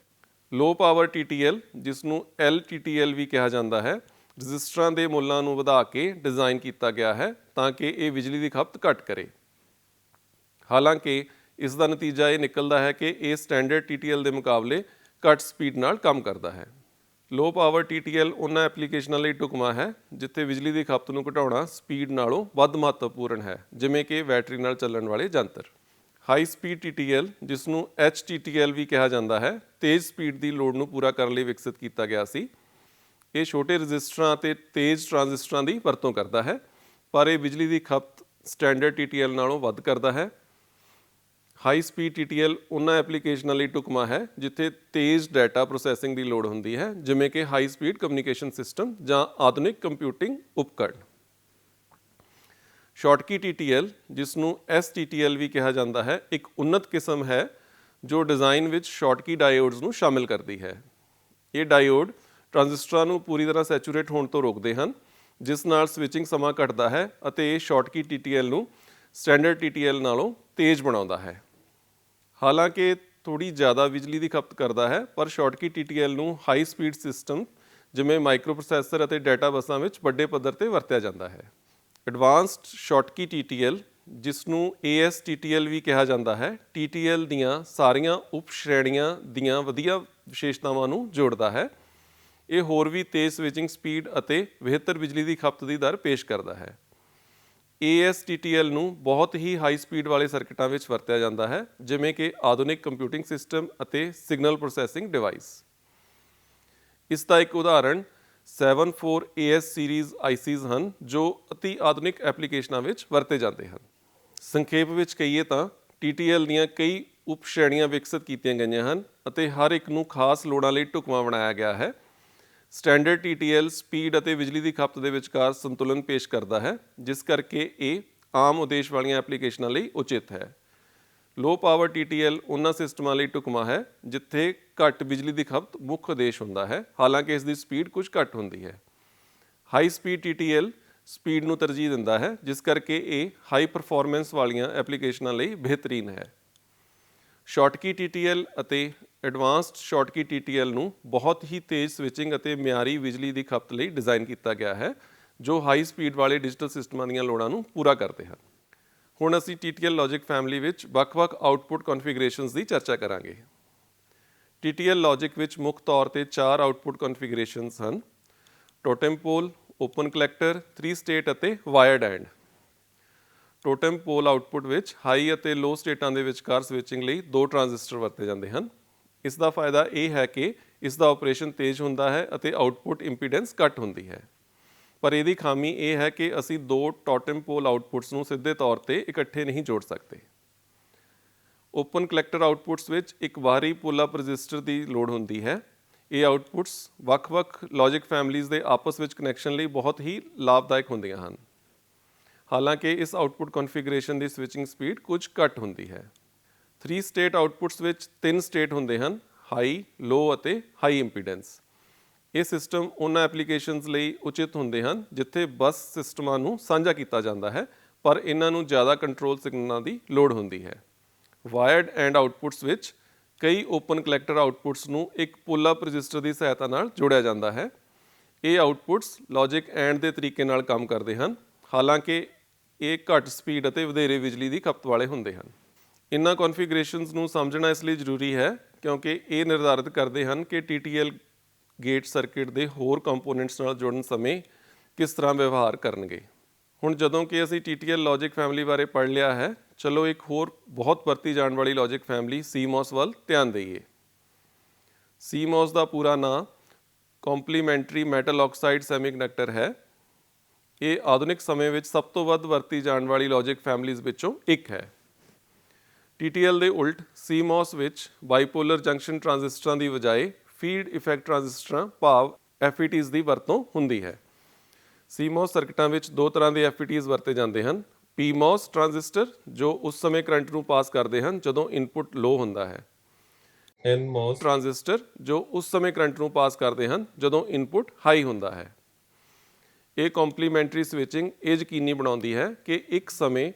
ਲੋ ਪਾਵਰ TTL ਜਿਸ ਨੂੰ LTTL ਵੀ ਕਿਹਾ ਜਾਂਦਾ ਹੈ, ਰਜਿਸਟਰਾਂ ਦੇ ਮੁੱਲਾਂ ਨੂੰ ਵਧਾ ਕੇ ਡਿਜ਼ਾਈਨ ਕੀਤਾ ਗਿਆ ਹੈ ਤਾਂ ਕਿ ਇਹ ਬਿਜਲੀ ਦੀ ਖਪਤ ਘੱਟ ਕਰੇ। ਹਾਲਾਂਕਿ ਇਸ ਦਾ ਨਤੀਜਾ ਇਹ ਨਿਕਲਦਾ ਹੈ ਕਿ ਇਹ ਸਟੈਂਡਰਡ TTL ਦੇ ਮੁਕਾਬਲੇ ਘੱਟ ਸਪੀਡ ਨਾਲ ਕੰਮ ਕਰਦਾ ਹੈ। ਲੋ ਪਾਵਰ TTL ਉਹਨਾਂ ਐਪਲੀਕੇਸ਼ਨਾਂ ਲਈ ਢੁਕਵਾਂ ਹੈ, ਜਿੱਥੇ ਬਿਜਲੀ ਦੀ ਖਪਤ ਨੂੰ ਘਟਾਉਣਾ ਸਪੀਡ ਨਾਲੋਂ ਵੱਧ ਮਹੱਤਵਪੂਰਨ ਹੈ, ਜਿਵੇਂ ਕਿ ਬੈਟਰੀ ਨਾਲ ਚੱਲਣ ਵਾਲੇ ਯੰਤਰ ਹਾਈ ਸਪੀਡ TTL ਜਿਸ ਨੂੰ HTTL ਵੀ ਕਿਹਾ ਜਾਂਦਾ ਹੈ, ਤੇਜ਼ ਸਪੀਡ ਦੀ ਲੋੜ ਨੂੰ ਪੂਰਾ ਕਰਨ ਲਈ ਵਿਕਸਿਤ ਕੀਤਾ ਗਿਆ ਸੀ। ਇਹ ਛੋਟੇ ਰਜਿਸਟਰਾਂ ਅਤੇ ਤੇਜ਼ ਟਰਾਂਜ਼ਿਸਟਰਾਂ ਦੀ ਵਰਤੋਂ ਕਰਦਾ ਹੈ, ਪਰ ਇਹ ਬਿਜਲੀ ਦੀ ਖਪਤ ਸਟੈਂਡਰਡ TTL ਨਾਲੋਂ ਵੱਧ ਕਰਦਾ ਹੈ। ਹਾਈ ਸਪੀਡ TTL ਉਹਨਾਂ ਐਪਲੀਕੇਸ਼ਨਾਂ ਲਈ ਢੁਕਵਾਂ ਹੈ, ਜਿੱਥੇ ਤੇਜ਼ ਡਾਟਾ ਪ੍ਰੋਸੈਸਿੰਗ ਦੀ ਲੋੜ ਹੁੰਦੀ ਹੈ, ਜਿਵੇਂ ਕਿ ਹਾਈ ਸਪੀਡ ਕਮਿਊਨੀਕੇਸ਼ਨ ਸਿਸਟਮ ਜਾਂ ਆਧੁਨਿਕ ਕੰਪਿਊਟਿੰਗ ਉਪਕਰਣ ਸ਼ਾਰਟਕੀ TTL ਜਿਸ ਨੂੰ STTL ਵੀ ਕਿਹਾ ਜਾਂਦਾ ਹੈ, ਇੱਕ ਉન્નਤ ਕਿਸਮ ਹੈ, ਜੋ ਡਿਜ਼ਾਈਨ ਵਿੱਚ ਸ਼ਾਰਟਕੀ ਡਾਇਓਡਸ ਨੂੰ ਸ਼ਾਮਿਲ ਕਰਦੀ ਹੈ। ਇਹ ਡਾਇਓਡ ਟਰਾਂਜ਼ਿਸਟਰਾਂ ਨੂੰ ਪੂਰੀ ਤਰ੍ਹਾਂ ਸੈਚੂਰੇਟ ਹੋਣ ਤੋਂ ਰੋਕਦੇ ਹਨ, ਜਿਸ ਨਾਲ ਸਵਿਚਿੰਗ ਸਮਾਂ ਘਟਦਾ ਹੈ ਅਤੇ ਇਹ ਸ਼ਾਰਟਕੀ TTL ਨੂੰ ਸਟੈਂਡਰਡ TTL ਨਾਲੋਂ ਤੇਜ਼ ਬਣਾਉਂਦਾ ਹੈ। ਹਾਲਾਂਕਿ ਥੋੜੀ ਜ਼ਿਆਦਾ ਬਿਜਲੀ ਦੀ ਖਪਤ ਕਰਦਾ ਹੈ, ਪਰ ਸ਼ਾਰਟਕੀ TTL ਨੂੰ ਹਾਈ ਸਪੀਡ ਸਿਸਟਮ ਜਿਵੇਂ ਮਾਈਕਰੋ ਪ੍ਰੋਸੈਸਰ ਅਤੇ ਡਾਟਾ ਬੱਸਾਂ ਵਿੱਚ ਵੱਡੇ ਪੱਧਰ ਤੇ ਵਰਤਿਆ ਜਾਂਦਾ ਹੈ। ਐਡਵਾਂਸਡ ਸ਼ਾਰਟਕੀ TTL ਜਿਸ ਨੂੰ ASTTL ਵੀ ਕਿਹਾ ਜਾਂਦਾ ਹੈ TTL ਦੀਆਂ ਸਾਰੀਆਂ ਉਪ ਸ਼੍ਰੇਣੀਆਂ ਦੀਆਂ ਵਧੀਆ ਵਿਸ਼ੇਸ਼ਤਾਵਾਂ ਨੂੰ ਜੋੜਦਾ ਹੈ। ਇਹ ਹੋਰ ਵੀ ਤੇਜ਼ ਸਵਿਚਿੰਗ ਸਪੀਡ ਅਤੇ ਬਿਹਤਰ ਬਿਜਲੀ ਦੀ ਖਪਤ ਦੀ ਦਰ ਪੇਸ਼ ਕਰਦਾ ਹੈ। ASTTL ਨੂੰ ਬਹੁਤ ਹੀ ਹਾਈ ਸਪੀਡ ਵਾਲੇ ਸਰਕਟਾਂ ਵਿੱਚ ਵਰਤਿਆ ਜਾਂਦਾ ਹੈ, ਜਿਵੇਂ ਕਿ ਆਧੁਨਿਕ ਕੰਪਿਊਟਿੰਗ ਸਿਸਟਮ ਅਤੇ ਸਿਗਨਲ ਪ੍ਰੋਸੈਸਿੰਗ ਡਿਵਾਈਸ ਇਸ ਦਾ ਇੱਕ ਉਦਾਹਰਣ 74AS ਸੀਰੀਜ਼ ICs ਹਨ, ਜੋ ਅਤੀ ਆਧੁਨਿਕ ਐਪਲੀਕੇਸ਼ਨਾਂ ਵਿੱਚ ਵਰਤੇ ਜਾਂਦੇ ਹਨ। ਸੰਖੇਪ ਵਿੱਚ ਕਹੀਏ ਤਾਂ TTL ਦੀਆਂ ਕਈ ਉਪ ਸ਼੍ਰੇਣੀਆਂ ਵਿਕਸਿਤ ਕੀਤੀਆਂ ਗਈਆਂ ਹਨ ਅਤੇ ਹਰ ਇੱਕ ਨੂੰ ਖਾਸ ਲੋੜਾਂ ਲਈ ਢੁਕਵਾਂ ਬਣਾਇਆ ਗਿਆ ਹੈ। ਸਟੈਂਡਰਡ TTL ਸਪੀਡ ਅਤੇ ਬਿਜਲੀ ਦੀ ਖਪਤ ਦੇ ਵਿਚਕਾਰ ਸੰਤੁਲਨ ਪੇਸ਼ ਕਰਦਾ ਹੈ, ਜਿਸ ਕਰਕੇ ਇਹ ਆਮ ਉਦੇਸ਼ ਵਾਲੀਆਂ ਐਪਲੀਕੇਸ਼ਨਾਂ ਲਈ ਉਚਿਤ ਹੈ। ਲੋ ਪਾਵਰ TTL ਉਹਨਾਂ ਸਿਸਟਮਾਂ ਲਈ ਢੁਕਵਾਂ ਹੈ, ਜਿੱਥੇ ਘੱਟ ਬਿਜਲੀ ਦੀ ਖਪਤ ਮੁੱਖ ਉਦੇਸ਼ ਹੁੰਦਾ ਹੈ, ਹਾਲਾਂਕਿ ਇਸ ਦੀ ਸਪੀਡ ਕੁਝ ਘੱਟ ਹੁੰਦੀ ਹੈ। ਹਾਈ ਸਪੀਡ TTL ਸਪੀਡ ਨੂੰ ਤਰਜੀਹ ਦਿੰਦਾ ਹੈ, ਜਿਸ ਕਰਕੇ ਇਹ ਹਾਈ ਪਰਫਾਰਮੈਂਸ ਵਾਲੀਆਂ ਐਪਲੀਕੇਸ਼ਨਾਂ ਲਈ ਬਿਹਤਰੀਨ ਹੈ। ਸ਼ਾਰਟਕੀ TTL ਅਤੇ ਐਡਵਾਂਸਡ ਸ਼ਾਰਟਕੀ TTL ਨੂੰ ਬਹੁਤ ਹੀ ਤੇਜ਼ ਸਵਿਚਿੰਗ ਅਤੇ ਮਿਆਰੀ ਬਿਜਲੀ ਦੀ ਖਪਤ ਲਈ ਡਿਜ਼ਾਈਨ ਕੀਤਾ ਗਿਆ ਹੈ, ਜੋ ਹਾਈ ਸਪੀਡ ਵਾਲੇ ਡਿਜੀਟਲ ਸਿਸਟਮਾਂ ਦੀਆਂ ਲੋੜਾਂ ਨੂੰ ਪੂਰਾ ਕਰਦੇ ਹਨ। ਹੁਣ ਅਸੀਂ TTL ਲੌਜਿਕ ਫੈਮਿਲੀ ਵਿੱਚ ਵੱਖ-ਵੱਖ ਆਊਟਪੁੱਟ ਕਨਫੀਗਰੇਸ਼ਨਸ ਦੀ ਚਰਚਾ ਕਰਾਂਗੇ। TTL ਲੌਜਿਕ ਵਿੱਚ ਮੁੱਖ ਤੌਰ ਤੇ ਚਾਰ ਆਊਟਪੁੱਟ ਕਨਫੀਗਰੇਸ਼ਨਸ ਹਨ। Totem pole open collector 3 state ਅਤੇ wired and totem pole output ਵਿੱਚ ਹਾਈ ਅਤੇ ਲੋ ਸਟੇਟਾਂ ਦੇ ਵਿਚਕਾਰ ਸਵਿਚਿੰਗ ਲਈ ਦੋ ਟ੍ਰਾਂਜਿਸਟਰ ਵਰਤੇ ਜਾਂਦੇ ਹਨ। ਇਸ ਦਾ ਫਾਇਦਾ ਇਹ ਹੈ ਕਿ ਇਸ ਦਾ ਆਪਰੇਸ਼ਨ ਤੇਜ਼ ਹੁੰਦਾ ਹੈ ਅਤੇ ਆਊਟਪੁੱਟ ਇੰਪੀਡੈਂਸ ਘੱਟ ਹੁੰਦੀ ਹੈ। ਪਰ ਇਹਦੀ ਖਾਮੀ ਇਹ ਹੈ ਕਿ ਅਸੀਂ ਦੋ ਟੋਟਮ ਪੋਲ ਆਊਟਪੁੱਟਸ ਨੂੰ ਸਿੱਧੇ ਤੌਰ ਤੇ ਇਕੱਠੇ ਨਹੀਂ ਜੋੜ ਸਕਦੇ। ਓਪਨ ਕਲੈਕਟਰ ਆਉਟਪੁੱਟਸ ਵਿੱਚ ਇੱਕ ਬਾਹਰੀ ਪੁੱਲ ਅਪ ਰੈਜ਼ਿਸਟਰ ਦੀ ਲੋੜ ਹੁੰਦੀ ਹੈ। ਇਹ ਆਉਟਪੁੱਟਸ ਵੱਖ-ਵੱਖ ਲੌਜਿਕ ਫੈਮਲੀਜ਼ ਦੇ ਆਪਸ ਵਿੱਚ ਕਨੈਕਸ਼ਨ ਲਈ ਬਹੁਤ ਹੀ ਲਾਭਦਾਇਕ ਹੁੰਦੀਆਂ ਹਨ। ਹਾਲਾਂਕਿ ਇਸ ਆਉਟਪੁੱਟ ਕਨਫੀਗਰੇਸ਼ਨ ਦੀ ਸਵਿਚਿੰਗ ਸਪੀਡ ਕੁਝ ਘੱਟ ਹੁੰਦੀ ਹੈ। 3 ਸਟੇਟ ਆਉਟਪੁੱਟਸ ਵਿੱਚ ਤਿੰਨ ਸਟੇਟ ਹੁੰਦੇ ਹਨ ਹਾਈ, ਲੋ ਅਤੇ ਹਾਈ ਇੰਪੀਡੈਂਸ ਇਹ ਸਿਸਟਮ ਉਹਨਾਂ ਐਪਲੀਕੇਸ਼ਨਸ ਲਈ ਉਚਿਤ ਹੁੰਦੇ ਹਨ ਜਿੱਥੇ ਬੱਸ ਸਿਸਟਮਾਂ ਨੂੰ ਸਾਂਝਾ ਕੀਤਾ ਜਾਂਦਾ ਹੈ ਪਰ ਇਹਨਾਂ ਨੂੰ ਜ਼ਿਆਦਾ ਕੰਟਰੋਲ ਸਿਗਨਲਾਂ ਦੀ ਲੋੜ ਹੁੰਦੀ ਹੈ। ਵਾਇਰਡ ਐਂਡ ਆਊਟਪੁਟਸ ਵਿੱਚ ਕਈ ਓਪਨ ਕਲੈਕਟਰ ਆਉਟਪੁੱਟਸ ਨੂੰ ਇੱਕ ਪੁੱਲ ਅਪ ਰਜਿਸਟਰ ਦੀ ਸਹਾਇਤਾ ਨਾਲ ਜੋੜਿਆ ਜਾਂਦਾ ਹੈ। ਇਹ ਆਉਟਪੁੱਟਸ ਲੌਜਿਕ ਐਂਡ ਦੇ ਤਰੀਕੇ ਨਾਲ ਕੰਮ ਕਰਦੇ ਹਨ। ਹਾਲਾਂਕਿ ਇਹ ਘੱਟ ਸਪੀਡ ਅਤੇ ਵਧੇਰੇ ਬਿਜਲੀ ਦੀ ਖਪਤ ਵਾਲੇ ਹੁੰਦੇ ਹਨ। ਇਨ੍ਹਾਂ ਕਨਫੀਗਰੇਸ਼ਨਸ ਨੂੰ ਸਮਝਣਾ ਇਸ ਲਈ ਜ਼ਰੂਰੀ ਹੈ ਕਿਉਂਕਿ ਇਹ ਨਿਰਧਾਰਤ ਕਰਦੇ ਹਨ ਕਿ TTL ਗੇਟ ਸਰਕਟ ਦੇ ਹੋਰ ਕੰਪੋਨੈਂਟਸ ਨਾਲ ਜੁੜਨ ਸਮੇਂ ਕਿਸ ਤਰ੍ਹਾਂ ਵਿਵਹਾਰ ਕਰਨਗੇ। ਹੁਣ ਜਦੋਂ ਕਿ ਅਸੀਂ TTL ਲੌਜਿਕ ਫੈਮਿਲੀ ਬਾਰੇ ਪੜ੍ਹ ਲਿਆ ਹੈ ਚਲੋ ਇੱਕ ਹੋਰ ਬਹੁਤ ਵਰਤੀ ਜਾਣ ਵਾਲੀ ਲੌਜਿਕ ਫੈਮਿਲੀ CMOS ਵੱਲ ਧਿਆਨ ਦਈਏ। CMOS ਦਾ ਪੂਰਾ ਨਾਮ ਕੰਪਲੀਮੈਂਟਰੀ ਮੈਟਲ ਆਕਸਾਈਡ ਸੈਮੀਕੰਡਕਟਰ ਹੈ। ਇਹ ਆਧੁਨਿਕ ਸਮੇਂ ਵਿੱਚ ਸਭ ਤੋਂ ਵੱਧ ਵਰਤੀ ਜਾਣ ਵਾਲੀ ਲੌਜਿਕ ਫੈਮਿਲੀਜ਼ ਵਿੱਚੋਂ ਇੱਕ ਹੈ। TTL ਦੇ ਉਲਟ CMOS ਵਿੱਚ ਬਾਈਪੋਲਰ ਜੰਕਸ਼ਨ ਟ੍ਰਾਂਜਿਸਟਰਾਂ ਦੀ ਬਜਾਏ ਫੀਡ ਇਫੈਕਟ ਟਰਾਂਜ਼ਿਸਟਰਾਂ ਭਾਵ FETs ਦੀ ਵਰਤੋਂ ਹੁੰਦੀ ਹੈ। CMOS ਸਰਕਟਾਂ ਵਿੱਚ ਦੋ ਤਰ੍ਹਾਂ ਦੇ FETs ਵਰਤੇ ਜਾਂਦੇ ਹਨ। PMOS ਟਰਾਂਜ਼ਿਸਟਰ ਜੋ ਉਸ ਸਮੇਂ ਕਰੰਟ ਨੂੰ ਪਾਸ ਕਰਦੇ ਹਨ ਜਦੋਂ ਇਨਪੁਟ ਲੋ ਹੁੰਦਾ ਹੈ। NMOS ਟਰਾਂਜ਼ਿਸਟਰ ਜੋ ਉਸ ਸਮੇਂ ਕਰੰਟ ਨੂੰ ਪਾਸ ਕਰਦੇ ਹਨ ਜਦੋਂ ਇਨਪੁਟ ਹਾਈ ਹੁੰਦਾ ਹੈ। ਇਹ ਕੰਪਲੀਮੈਂਟਰੀ ਸਵਿਚਿੰਗ ਇਹ ਯਕੀਨੀ ਬਣਾਉਂਦੀ ਹੈ ਕਿ ਇੱਕ ਸਮੇਂ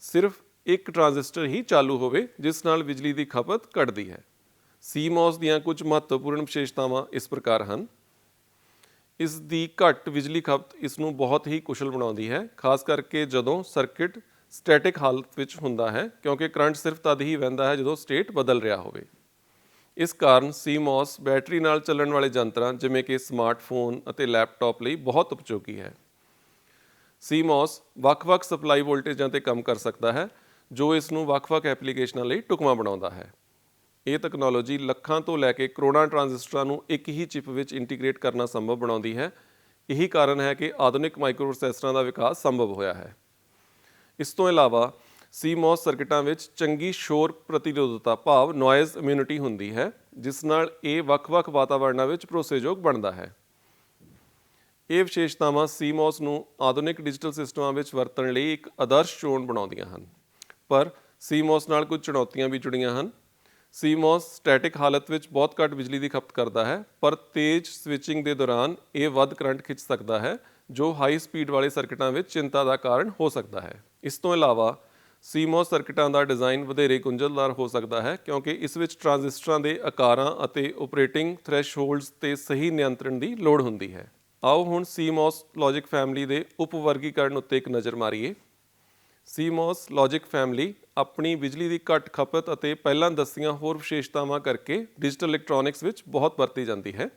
ਸਿਰਫ ਇੱਕ ਟਰਾਂਜ਼ਿਸਟਰ ਹੀ ਚਾਲੂ ਹੋਵੇ ਜਿਸ ਨਾਲ ਬਿਜਲੀ ਦੀ ਖਪਤ ਘਟਦੀ ਹੈ। CMOS ਦੀਆਂ ਕੁਝ ਮਹੱਤਵਪੂਰਨ ਵਿਸ਼ੇਸ਼ਤਾਵਾਂ ਇਸ ਪ੍ਰਕਾਰ ਹਨ। ਇਸ ਦੀ ਘੱਟ ਬਿਜਲੀ ਖਪਤ ਇਸ ਨੂੰ ਬਹੁਤ ਹੀ ਕੁਸ਼ਲ ਬਣਾਉਂਦੀ ਹੈ, ਖਾਸ ਕਰਕੇ ਜਦੋਂ ਸਰਕਟ ਸਟੈਟਿਕ ਹਾਲਤ ਵਿੱਚ ਹੁੰਦਾ ਹੈ, ਕਿਉਂਕਿ ਕਰੰਟ ਸਿਰਫ ਤਦ ਹੀ ਵਹਿੰਦਾ ਹੈ ਜਦੋਂ ਸਟੇਟ ਬਦਲ ਰਿਹਾ ਹੋਵੇ। ਇਸ ਕਾਰਨ CMOS ਬੈਟਰੀ ਨਾਲ ਚੱਲਣ ਵਾਲੇ ਯੰਤਰਾਂ ਜਿਵੇਂ ਕਿ ਸਮਾਰਟਫੋਨ ਅਤੇ ਲੈਪਟਾਪ ਲਈ ਬਹੁਤ ਉਪਯੋਗੀ ਹੈ। CMOS ਵੱਖ-ਵੱਖ ਸਪਲਾਈ ਵੋਲਟੇਜਾਂ ਤੇ ਕੰਮ ਕਰ ਸਕਦਾ ਹੈ, ਜੋ ਇਸ ਨੂੰ ਵੱਖ-ਵੱਖ ਐਪਲੀਕੇਸ਼ਨਾਂ ਲਈ ਢੁਕਵਾਂ ਬਣਾਉਂਦਾ ਹੈ। ਇਹ ਤਕਨਾਲੋਜੀ ਲੱਖਾਂ ਤੋਂ ਲੈ ਕੇ ਕਰੋੜਾਂ ਟਰਾਂਜ਼ਿਸਟਰਾਂ ਨੂੰ ਇੱਕ ਹੀ ਚਿਪ ਵਿੱਚ ਇੰਟੀਗ੍ਰੇਟ ਕਰਨਾ ਸੰਭਵ ਬਣਾਉਂਦੀ ਹੈ। ਇਹੀ ਕਾਰਨ ਹੈ ਕਿ ਆਧੁਨਿਕ ਮਾਈਕਰੋਪ੍ਰੋਸੈਸਰਾਂ ਦਾ ਵਿਕਾਸ ਸੰਭਵ ਹੋਇਆ ਹੈ। ਇਸ ਤੋਂ ਇਲਾਵਾ CMOS ਸਰਕਟਾਂ ਵਿੱਚ ਚੰਗੀ ਸ਼ੋਰ ਪ੍ਰਤੀਰੋਧਤਾ ਭਾਵ ਨੋਇਜ਼ ਇਮਿਊਨਿਟੀ ਹੁੰਦੀ ਹੈ, ਜਿਸ ਨਾਲ ਇਹ ਵੱਖ-ਵੱਖ ਵਾਤਾਵਰਣਾਂ ਵਿੱਚ ਭਰੋਸੇਯੋਗ ਬਣਦਾ ਹੈ। ਇਹ ਵਿਸ਼ੇਸ਼ਤਾਵਾਂ CMOS ਨੂੰ ਆਧੁਨਿਕ ਡਿਜੀਟਲ ਸਿਸਟਮਾਂ ਵਿੱਚ ਵਰਤਣ ਲਈ ਇੱਕ ਆਦਰਸ਼ ਚੋਣ ਬਣਾਉਂਦੀਆਂ ਹਨ। ਪਰ CMOS ਨਾਲ ਕੁਝ ਚੁਣੌਤੀਆਂ ਵੀ ਜੁੜੀਆਂ ਹਨ। CMOS ਸਟੈਟਿਕ ਹਾਲਤ ਵਿੱਚ ਬਹੁਤ ਘੱਟ ਬਿਜਲੀ ਦੀ ਖਪਤ ਕਰਦਾ ਹੈ, ਪਰ ਤੇਜ਼ ਸਵਿਚਿੰਗ ਦੇ ਦੌਰਾਨ ਇਹ ਵੱਧ ਕਰੰਟ ਖਿੱਚ ਸਕਦਾ ਹੈ, ਜੋ ਹਾਈ ਸਪੀਡ ਵਾਲੇ ਸਰਕਟਾਂ ਵਿੱਚ ਚਿੰਤਾ ਦਾ ਕਾਰਨ ਹੋ ਸਕਦਾ ਹੈ। ਇਸ ਤੋਂ ਇਲਾਵਾ CMOS ਸਰਕਟਾਂ ਦਾ ਡਿਜ਼ਾਈਨ ਵਧੇਰੇ ਗੁੰਝਲਦਾਰ ਹੋ ਸਕਦਾ ਹੈ, ਕਿਉਂਕਿ ਇਸ ਵਿੱਚ ਟਰਾਂਜ਼ਿਸਟਰਾਂ ਦੇ ਆਕਾਰਾਂ ਅਤੇ ਆਪਰੇਟਿੰਗ ਥ੍ਰੈਸ਼ਹੋਲਡਸ ਤੇ ਸਹੀ ਨਿਯੰਤਰਣ ਦੀ ਲੋੜ ਹੁੰਦੀ ਹੈ। ਆਓ ਹੁਣ CMOS ਲੌਜਿਕ ਫੈਮਿਲੀ ਦੇ ਉਪਵਰਗੀਕਰਨ ਉੱਤੇ ਇੱਕ ਨਜ਼ਰ ਮਾਰੀਏ। ਸੀਮੋਸ ਲੌਜਿਕ ਫੈਮਿਲੀ ਆਪਣੀ ਬਿਜਲੀ ਦੀ ਘੱਟ ਖਪਤ ਅਤੇ ਪਹਿਲਾਂ ਦੱਸੀਆਂ ਹੋਰ ਵਿਸ਼ੇਸ਼ਤਾਵਾਂ ਕਰਕੇ ਡਿਜੀਟਲ ਇਲੈਕਟ੍ਰੋਨਿਕਸ ਵਿੱਚ ਬਹੁਤ ਵਰਤੀ ਜਾਂਦੀ ਹੈ।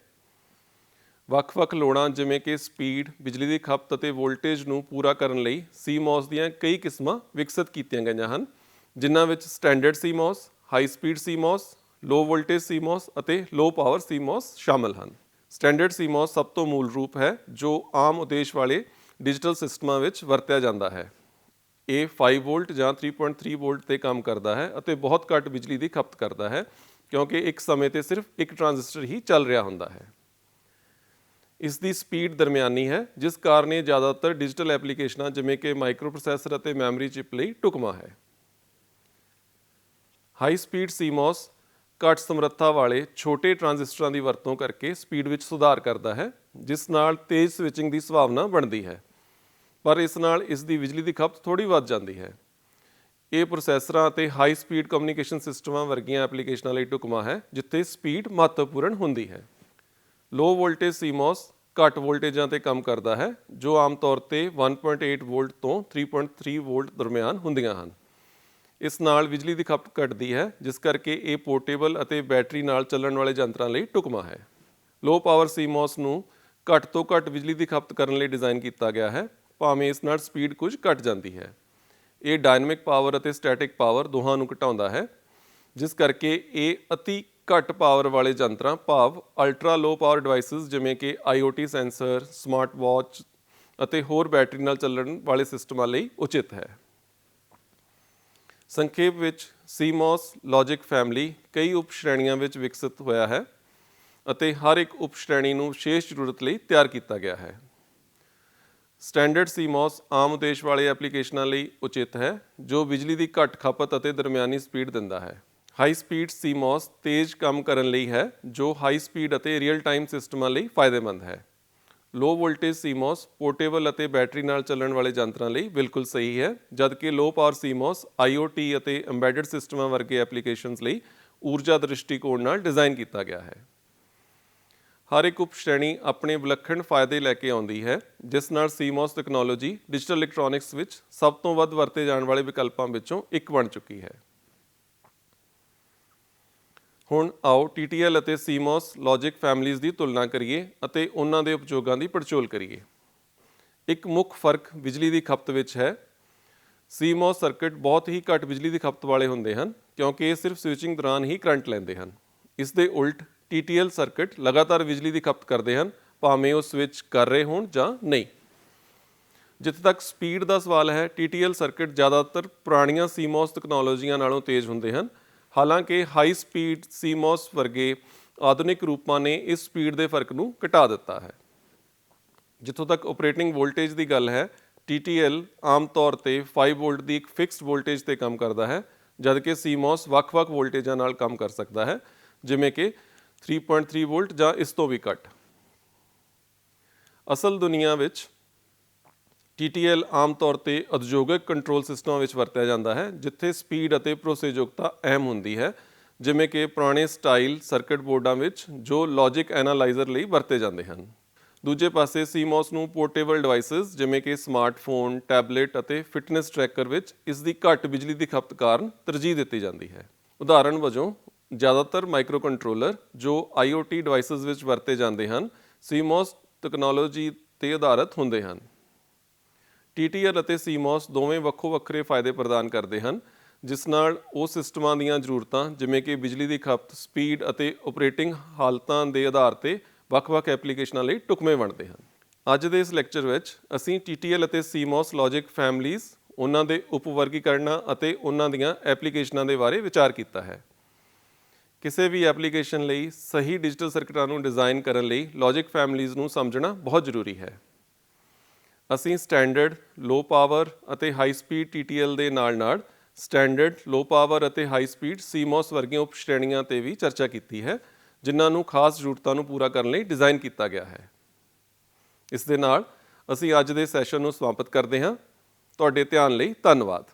ਵੱਖ-ਵੱਖ ਲੋੜਾਂ ਜਿਵੇਂ ਕਿ ਸਪੀਡ, ਬਿਜਲੀ ਦੀ ਖਪਤ ਅਤੇ ਵੋਲਟੇਜ ਨੂੰ ਪੂਰਾ ਕਰਨ ਲਈ ਸੀਮੋਸ ਦੀਆਂ ਕਈ ਕਿਸਮਾਂ ਵਿਕਸਿਤ ਕੀਤੀਆਂ ਗਈਆਂ ਹਨ ਜਿਨ੍ਹਾਂ ਵਿੱਚ standard CMOS high speed CMOS low voltage CMOS ਅਤੇ ਲੋ ਪਾਵਰ ਸੀਮੋਸ ਸ਼ਾਮਲ ਹਨ। ਸਟੈਂਡਰਡ ਸੀਮੋਸ ਸਭ ਤੋਂ ਮੂਲ ਰੂਪ ਹੈ ਜੋ ਆਮ ਉਦੇਸ਼ ਵਾਲੇ ਡਿਜੀਟਲ ਸਿਸਟਮਾਂ ਵਿੱਚ ਵਰਤਿਆ ਜਾਂਦਾ ਹੈ। ਇਹ 5 ਵੋਲਟ ਜਾਂ 3.3 ਵੋਲਟ ਤੇ ਕੰਮ ਕਰਦਾ ਹੈ ਅਤੇ ਬਹੁਤ ਘੱਟ ਬਿਜਲੀ ਦੀ ਖਪਤ ਕਰਦਾ ਹੈ, ਕਿਉਂਕਿ ਇੱਕ ਸਮੇਂ ਤੇ ਸਿਰਫ ਇੱਕ ਟਰਾਂਜ਼ਿਸਟਰ ਹੀ ਚੱਲ ਰਿਹਾ ਹੁੰਦਾ ਹੈ। ਇਸ ਦੀ ਸਪੀਡ ਦਰਮਿਆਨੀ ਹੈ, ਜਿਸ ਕਾਰਨ ਇਹ ਜ਼ਿਆਦਾਤਰ ਡਿਜੀਟਲ ਐਪਲੀਕੇਸ਼ਨਾਂ ਜਿਵੇਂ ਕਿ ਮਾਈਕਰੋਪ੍ਰੋਸੈਸਰ ਅਤੇ ਮੈਮਰੀ ਚਿਪ ਲਈ ਢੁਕਵਾਂ ਹੈ। ਹਾਈ ਸਪੀਡ CMOS ਘੱਟ ਸਮਰੱਥਾ ਵਾਲੇ ਛੋਟੇ ਟਰਾਂਜ਼ਿਸਟਰਾਂ ਦੀ ਵਰਤੋਂ ਕਰਕੇ ਸਪੀਡ ਵਿੱਚ ਸੁਧਾਰ ਕਰਦਾ ਹੈ, ਜਿਸ ਨਾਲ ਤੇਜ਼ ਸਵਿਚਿੰਗ ਦੀ ਸੰਭਾਵਨਾ ਬਣਦੀ ਹੈ। ਪਰ ਇਸ ਨਾਲ ਇਸ ਦੀ ਬਿਜਲੀ ਦੀ ਖਪਤ ਥੋੜੀ ਵੱਧ ਜਾਂਦੀ ਹੈ। ਇਹ ਪ੍ਰੋਸੈਸਰਾਂ ਅਤੇ ਹਾਈ ਸਪੀਡ ਕਮਿਊਨੀਕੇਸ਼ਨ ਸਿਸਟਮਾਂ ਵਰਗੀਆਂ ਐਪਲੀਕੇਸ਼ਨਾਂ ਲਈ ਢੁਕਵਾਂ ਹੈ, ਜਿੱਥੇ ਸਪੀਡ ਮਹੱਤਵਪੂਰਨ ਹੁੰਦੀ ਹੈ। ਲੋ ਵੋਲਟੇਜ CMOS ਘੱਟ ਵੋਲਟੇਜਾਂ ਤੇ ਕੰਮ ਕਰਦਾ ਹੈ, ਜੋ ਆਮ ਤੌਰ ਤੇ 1.8 ਵੋਲਟ ਤੋਂ 3.3 ਵੋਲਟ ਦਰਮਿਆਨ ਹੁੰਦੀਆਂ ਹਨ। ਇਸ ਨਾਲ ਬਿਜਲੀ ਦੀ ਖਪਤ ਘਟਦੀ ਹੈ, ਜਿਸ ਕਰਕੇ ਇਹ ਪੋਰਟੇਬਲ ਅਤੇ ਬੈਟਰੀ ਨਾਲ ਚੱਲਣ ਵਾਲੇ ਯੰਤਰਾਂ ਲਈ ਢੁਕਵਾਂ ਹੈ। ਲੋ ਪਾਵਰ CMOS ਨੂੰ ਘੱਟ ਤੋਂ ਘੱਟ ਬਿਜਲੀ ਦੀ ਖਪਤ ਕਰਨ ਲਈ ਡਿਜ਼ਾਈਨ ਕੀਤਾ ਗਿਆ ਹੈ ਭਾਵੇਂ ਇਸ ਨਾਲ ਸਪੀਡ ਕੁਝ ਘਟ ਜਾਂਦੀ ਹੈ। ਇਹ ਡਾਇਨਾਮਿਕ ਪਾਵਰ ਅਤੇ ਸਟੈਟਿਕ ਪਾਵਰ ਦੋਹਾਂ ਨੂੰ ਘਟਾਉਂਦਾ ਹੈ, ਜਿਸ ਕਰਕੇ ਇਹ ਅਤੀ ਘੱਟ ਪਾਵਰ ਵਾਲੇ ਯੰਤਰਾਂ, ਭਾਵ ਅਲਟਰਾ ਲੋ ਪਾਵਰ ਡਿਵਾਈਸਸ ਜਿਵੇਂ ਕਿ IoT ਸੈਂਸਰ ਸਮਾਰਟ ਵਾਚ ਅਤੇ ਹੋਰ ਬੈਟਰੀ ਨਾਲ ਚੱਲਣ ਵਾਲੇ ਸਿਸਟਮਾਂ ਲਈ ਉਚਿਤ ਹੈ। ਸੰਖੇਪ ਵਿੱਚ CMOS ਲੌਜਿਕ ਫੈਮਿਲੀ ਕਈ ਉਪ ਸ਼੍ਰੇਣੀਆਂ ਵਿੱਚ ਵਿਕਸਿਤ ਹੋਇਆ ਹੈ ਅਤੇ ਹਰ ਇੱਕ ਉਪ ਸ਼੍ਰੇਣੀ ਨੂੰ ਵਿਸ਼ੇਸ਼ ਜ਼ਰੂਰਤ ਲਈ ਤਿਆਰ ਕੀਤਾ ਗਿਆ ਹੈ। ਸਟੈਂਡਰਡ CMOS ਆਮ ਉਦੇਸ਼ ਵਾਲੇ ਐਪਲੀਕੇਸ਼ਨਾਂ ਲਈ ਉਚਿਤ ਹੈ, ਜੋ ਬਿਜਲੀ ਦੀ ਘੱਟ ਖਪਤ ਅਤੇ ਦਰਮਿਆਨੀ ਸਪੀਡ ਦਿੰਦਾ ਹੈ। ਹਾਈ ਸਪੀਡ CMOS ਤੇਜ਼ ਕੰਮ ਕਰਨ ਲਈ ਹੈ, ਜੋ ਹਾਈ ਸਪੀਡ ਅਤੇ ਰੀਅਲ ਟਾਈਮ ਸਿਸਟਮਾਂ ਲਈ ਫਾਇਦੇਮੰਦ ਹੈ। ਲੋ ਵੋਲਟੇਜ CMOS ਪੋਰਟੇਬਲ ਅਤੇ ਬੈਟਰੀ ਨਾਲ ਚੱਲਣ ਵਾਲੇ ਯੰਤਰਾਂ ਲਈ ਬਿਲਕੁਲ ਸਹੀ ਹੈ, ਜਦਕਿ ਲੋ ਪਾਵਰ CMOS IoT ਅਤੇ ਐਮਬੈਡਡ ਸਿਸਟਮਾਂ ਵਰਗੇ ਐਪਲੀਕੇਸ਼ਨਸ ਲਈ ਊਰਜਾ ਦ੍ਰਿਸ਼ਟੀਕੋਣ ਨਾਲ ਡਿਜ਼ਾਈਨ ਕੀਤਾ ਗਿਆ ਹੈ। ਹਰ ਇੱਕ ਉਪ ਸ਼੍ਰੇਣੀ ਆਪਣੇ ਵਿਲੱਖਣ ਫਾਇਦੇ ਲੈ ਕੇ ਆਉਂਦੀ ਹੈ, ਜਿਸ ਨਾਲ CMOS ਤਕਨਾਲੋਜੀ ਡਿਜੀਟਲ ਇਲੈਕਟ੍ਰੋਨਿਕਸ ਵਿੱਚ ਸਭ ਤੋਂ ਵੱਧ ਵਰਤੇ ਜਾਣ ਵਾਲੇ ਵਿਕਲਪਾਂ ਵਿੱਚੋਂ ਇੱਕ ਬਣ ਚੁੱਕੀ ਹੈ। ਹੁਣ ਆਓ TTL ਅਤੇ CMOS ਲੌਜਿਕ ਫੈਮਿਲੀਜ਼ ਦੀ ਤੁਲਨਾ ਕਰੀਏ ਅਤੇ ਉਹਨਾਂ ਦੇ ਉਪਯੋਗਾਂ ਦੀ ਪੜਚੋਲ ਕਰੀਏ। ਇੱਕ ਮੁੱਖ ਫ਼ਰਕ ਬਿਜਲੀ ਦੀ ਖਪਤ ਵਿੱਚ ਹੈ। CMOS ਸਰਕਟ ਬਹੁਤ ਹੀ ਘੱਟ ਬਿਜਲੀ ਦੀ ਖਪਤ ਵਾਲੇ ਹੁੰਦੇ ਹਨ, ਕਿਉਂਕਿ ਇਹ ਸਿਰਫ ਸਵਿਚਿੰਗ ਦੌਰਾਨ ਹੀ ਕਰੰਟ ਲੈਂਦੇ ਹਨ। ਇਸ ਦੇ ਉਲਟ TTL ਸਰਕਟ ਲਗਾਤਾਰ ਬਿਜਲੀ ਦੀ ਖਪਤ ਕਰਦੇ ਹਨ, ਭਾਵੇਂ ਉਹ ਸਵਿਚ ਕਰ ਰਹੇ ਹੋਣ ਜਾਂ ਨਹੀਂ। ਜਿੱਥੇ ਤੱਕ ਸਪੀਡ ਦਾ ਸਵਾਲ ਹੈ TTL ਸਰਕਟ ਜ਼ਿਆਦਾਤਰ ਪੁਰਾਣੀਆਂ CMOS ਤਕਨਾਲੋਜੀਆਂ ਨਾਲੋਂ ਤੇਜ਼ ਹੁੰਦੇ ਹਨ। ਹਾਲਾਂਕਿ ਹਾਈ ਸਪੀਡ CMOS ਵਰਗੇ ਆਧੁਨਿਕ ਰੂਪਾਂ ਨੇ ਇਸ ਸਪੀਡ ਦੇ ਫ਼ਰਕ ਨੂੰ ਘਟਾ ਦਿੱਤਾ ਹੈ। ਜਿੱਥੋਂ ਤੱਕ ਆਪਰੇਟਿੰਗ ਵੋਲਟੇਜ ਦੀ ਗੱਲ ਹੈ TTL ਆਮ ਤੌਰ ਤੇ 5 ਵੋਲਟ ਦੀ ਇੱਕ ਫਿਕਸਡ ਵੋਲਟੇਜ ਤੇ ਕੰਮ ਕਰਦਾ ਹੈ, ਜਦਕਿ CMOS ਵੱਖ-ਵੱਖ ਵੋਲਟੇਜਾਂ ਨਾਲ ਕੰਮ ਕਰ ਸਕਦਾ ਹੈ, ਜਿਵੇਂ ਕਿ 3.3 ਵੋਲਟ ਜਾਂ ਇਸ ਤੋਂ ਵੀ ਘੱਟ। ਅਸਲ ਦੁਨੀਆ ਵਿੱਚ TTL ਆਮ ਤੌਰ ਤੇ ਉਦਯੋਗਿਕ ਕੰਟਰੋਲ ਸਿਸਟਮਾਂ ਵਿੱਚ ਵਰਤਿਆ ਜਾਂਦਾ ਹੈ ਜਿੱਥੇ ਸਪੀਡ ਅਤੇ ਭਰੋਸੇਯੋਗਤਾ ਅਹਿਮ ਹੁੰਦੀ ਹੈ ਜਿਵੇਂ ਕਿ ਪੁਰਾਣੇ ਸਟਾਈਲ ਸਰਕਟ ਬੋਰਡਾਂ ਵਿੱਚ ਜੋ ਲੌਜਿਕ ਐਨਾਲਾਈਜ਼ਰ ਲਈ ਵਰਤੇ ਜਾਂਦੇ ਹਨ। ਦੂਜੇ ਪਾਸੇ CMOS ਨੂੰ ਪੋਰਟੇਬਲ ਡਿਵਾਈਸਸ ਜਿਵੇਂ ਕਿ ਸਮਾਰਟਫੋਨ, ਟੈਬਲੇਟ ਅਤੇ ਫਿਟਨੈਸ ਟਰੈਕਰ ਵਿੱਚ ਇਸ ਦੀ ਘੱਟ ਬਿਜਲੀ ਦੀ ਖਪਤ ਕਾਰਨ ਤਰਜੀਹ ਦਿੱਤੀ ਜਾਂਦੀ ਹੈ। ਉਦਾਹਰਣ ਵਜੋਂ ਜ਼ਿਆਦਾਤਰ ਮਾਈਕਰੋ ਕੰਟਰੋਲਰ ਜੋ IoT ਡਿਵਾਈਸਸ ਵਿੱਚ ਵਰਤੇ ਜਾਂਦੇ ਹਨ, CMOS ਤਕਨਾਲੋਜੀ ਤੇ ਆਧਾਰਿਤ ਹੁੰਦੇ ਹਨ। TTL ਅਤੇ CMOS ਦੋਵੇਂ ਵੱਖੋ ਵੱਖਰੇ ਫਾਇਦੇ ਪ੍ਰਦਾਨ ਕਰਦੇ ਹਨ, ਜਿਸ ਨਾਲ ਉਹ ਸਿਸਟਮਾਂ ਦੀਆਂ ਜ਼ਰੂਰਤਾਂ, ਜਿਵੇਂ ਕਿ ਬਿਜਲੀ ਦੀ ਖਪਤ, ਸਪੀਡ ਅਤੇ ਆਪਰੇਟਿੰਗ ਹਾਲਤਾਂ ਦੇ ਆਧਾਰ ਤੇ ਵੱਖ-ਵੱਖ ਐਪਲੀਕੇਸ਼ਨਾਂ ਲਈ ਟੁਕਮੇ ਬਣਦੇ ਹਨ। ਅੱਜ ਦੇ ਇਸ ਲੈਕਚਰ ਵਿੱਚ ਅਸੀਂ TTL ਅਤੇ CMOS ਲੌਜਿਕ ਫੈਮਲੀਜ਼ ਉਹਨਾਂ ਦੇ ਉਪਵਰਗੀਕਰਨਾਂ ਅਤੇ ਉਹਨਾਂ ਦੀਆਂ ਐਪਲੀਕੇਸ਼ਨਾਂ ਦੇ ਬਾਰੇ ਵਿਚਾਰ ਕੀਤਾ ਹੈ। ਕਿਸੇ ਵੀ ਐਪਲੀਕੇਸ਼ਨ ਲਈ ਸਹੀ ਡਿਜੀਟਲ ਸਰਕਟਾਂ ਨੂੰ ਡਿਜ਼ਾਈਨ ਕਰਨ ਲਈ ਲੌਜਿਕ ਫੈਮਲੀਜ਼ ਨੂੰ ਸਮਝਣਾ ਬਹੁਤ ਜ਼ਰੂਰੀ ਹੈ। ਅਸੀਂ ਸਟੈਂਡਰਡ ਲੋ ਪਾਵਰ ਅਤੇ ਹਾਈ ਸਪੀਡ TTL ਦੇ ਨਾਲ-ਨਾਲ ਸਟੈਂਡਰਡ ਲੋ ਪਾਵਰ ਅਤੇ ਹਾਈ ਸਪੀਡ CMOS ਵਰਗੀਆਂ ਉਪ ਸ਼੍ਰੇਣੀਆਂ ਤੇ ਵੀ ਚਰਚਾ ਕੀਤੀ ਹੈ, ਜਿਨ੍ਹਾਂ ਨੂੰ ਖਾਸ ਜ਼ਰੂਰਤਾਂ ਨੂੰ ਪੂਰਾ ਕਰਨ ਲਈ ਡਿਜ਼ਾਈਨ ਕੀਤਾ ਗਿਆ ਹੈ। ਇਸ ਦੇ ਨਾਲ ਅਸੀਂ ਅੱਜ ਦੇ ਸੈਸ਼ਨ ਨੂੰ ਸਮਾਪਤ ਕਰਦੇ ਹਾਂ। ਤੁਹਾਡੇ ਧਿਆਨ ਲਈ ਧੰਨਵਾਦ।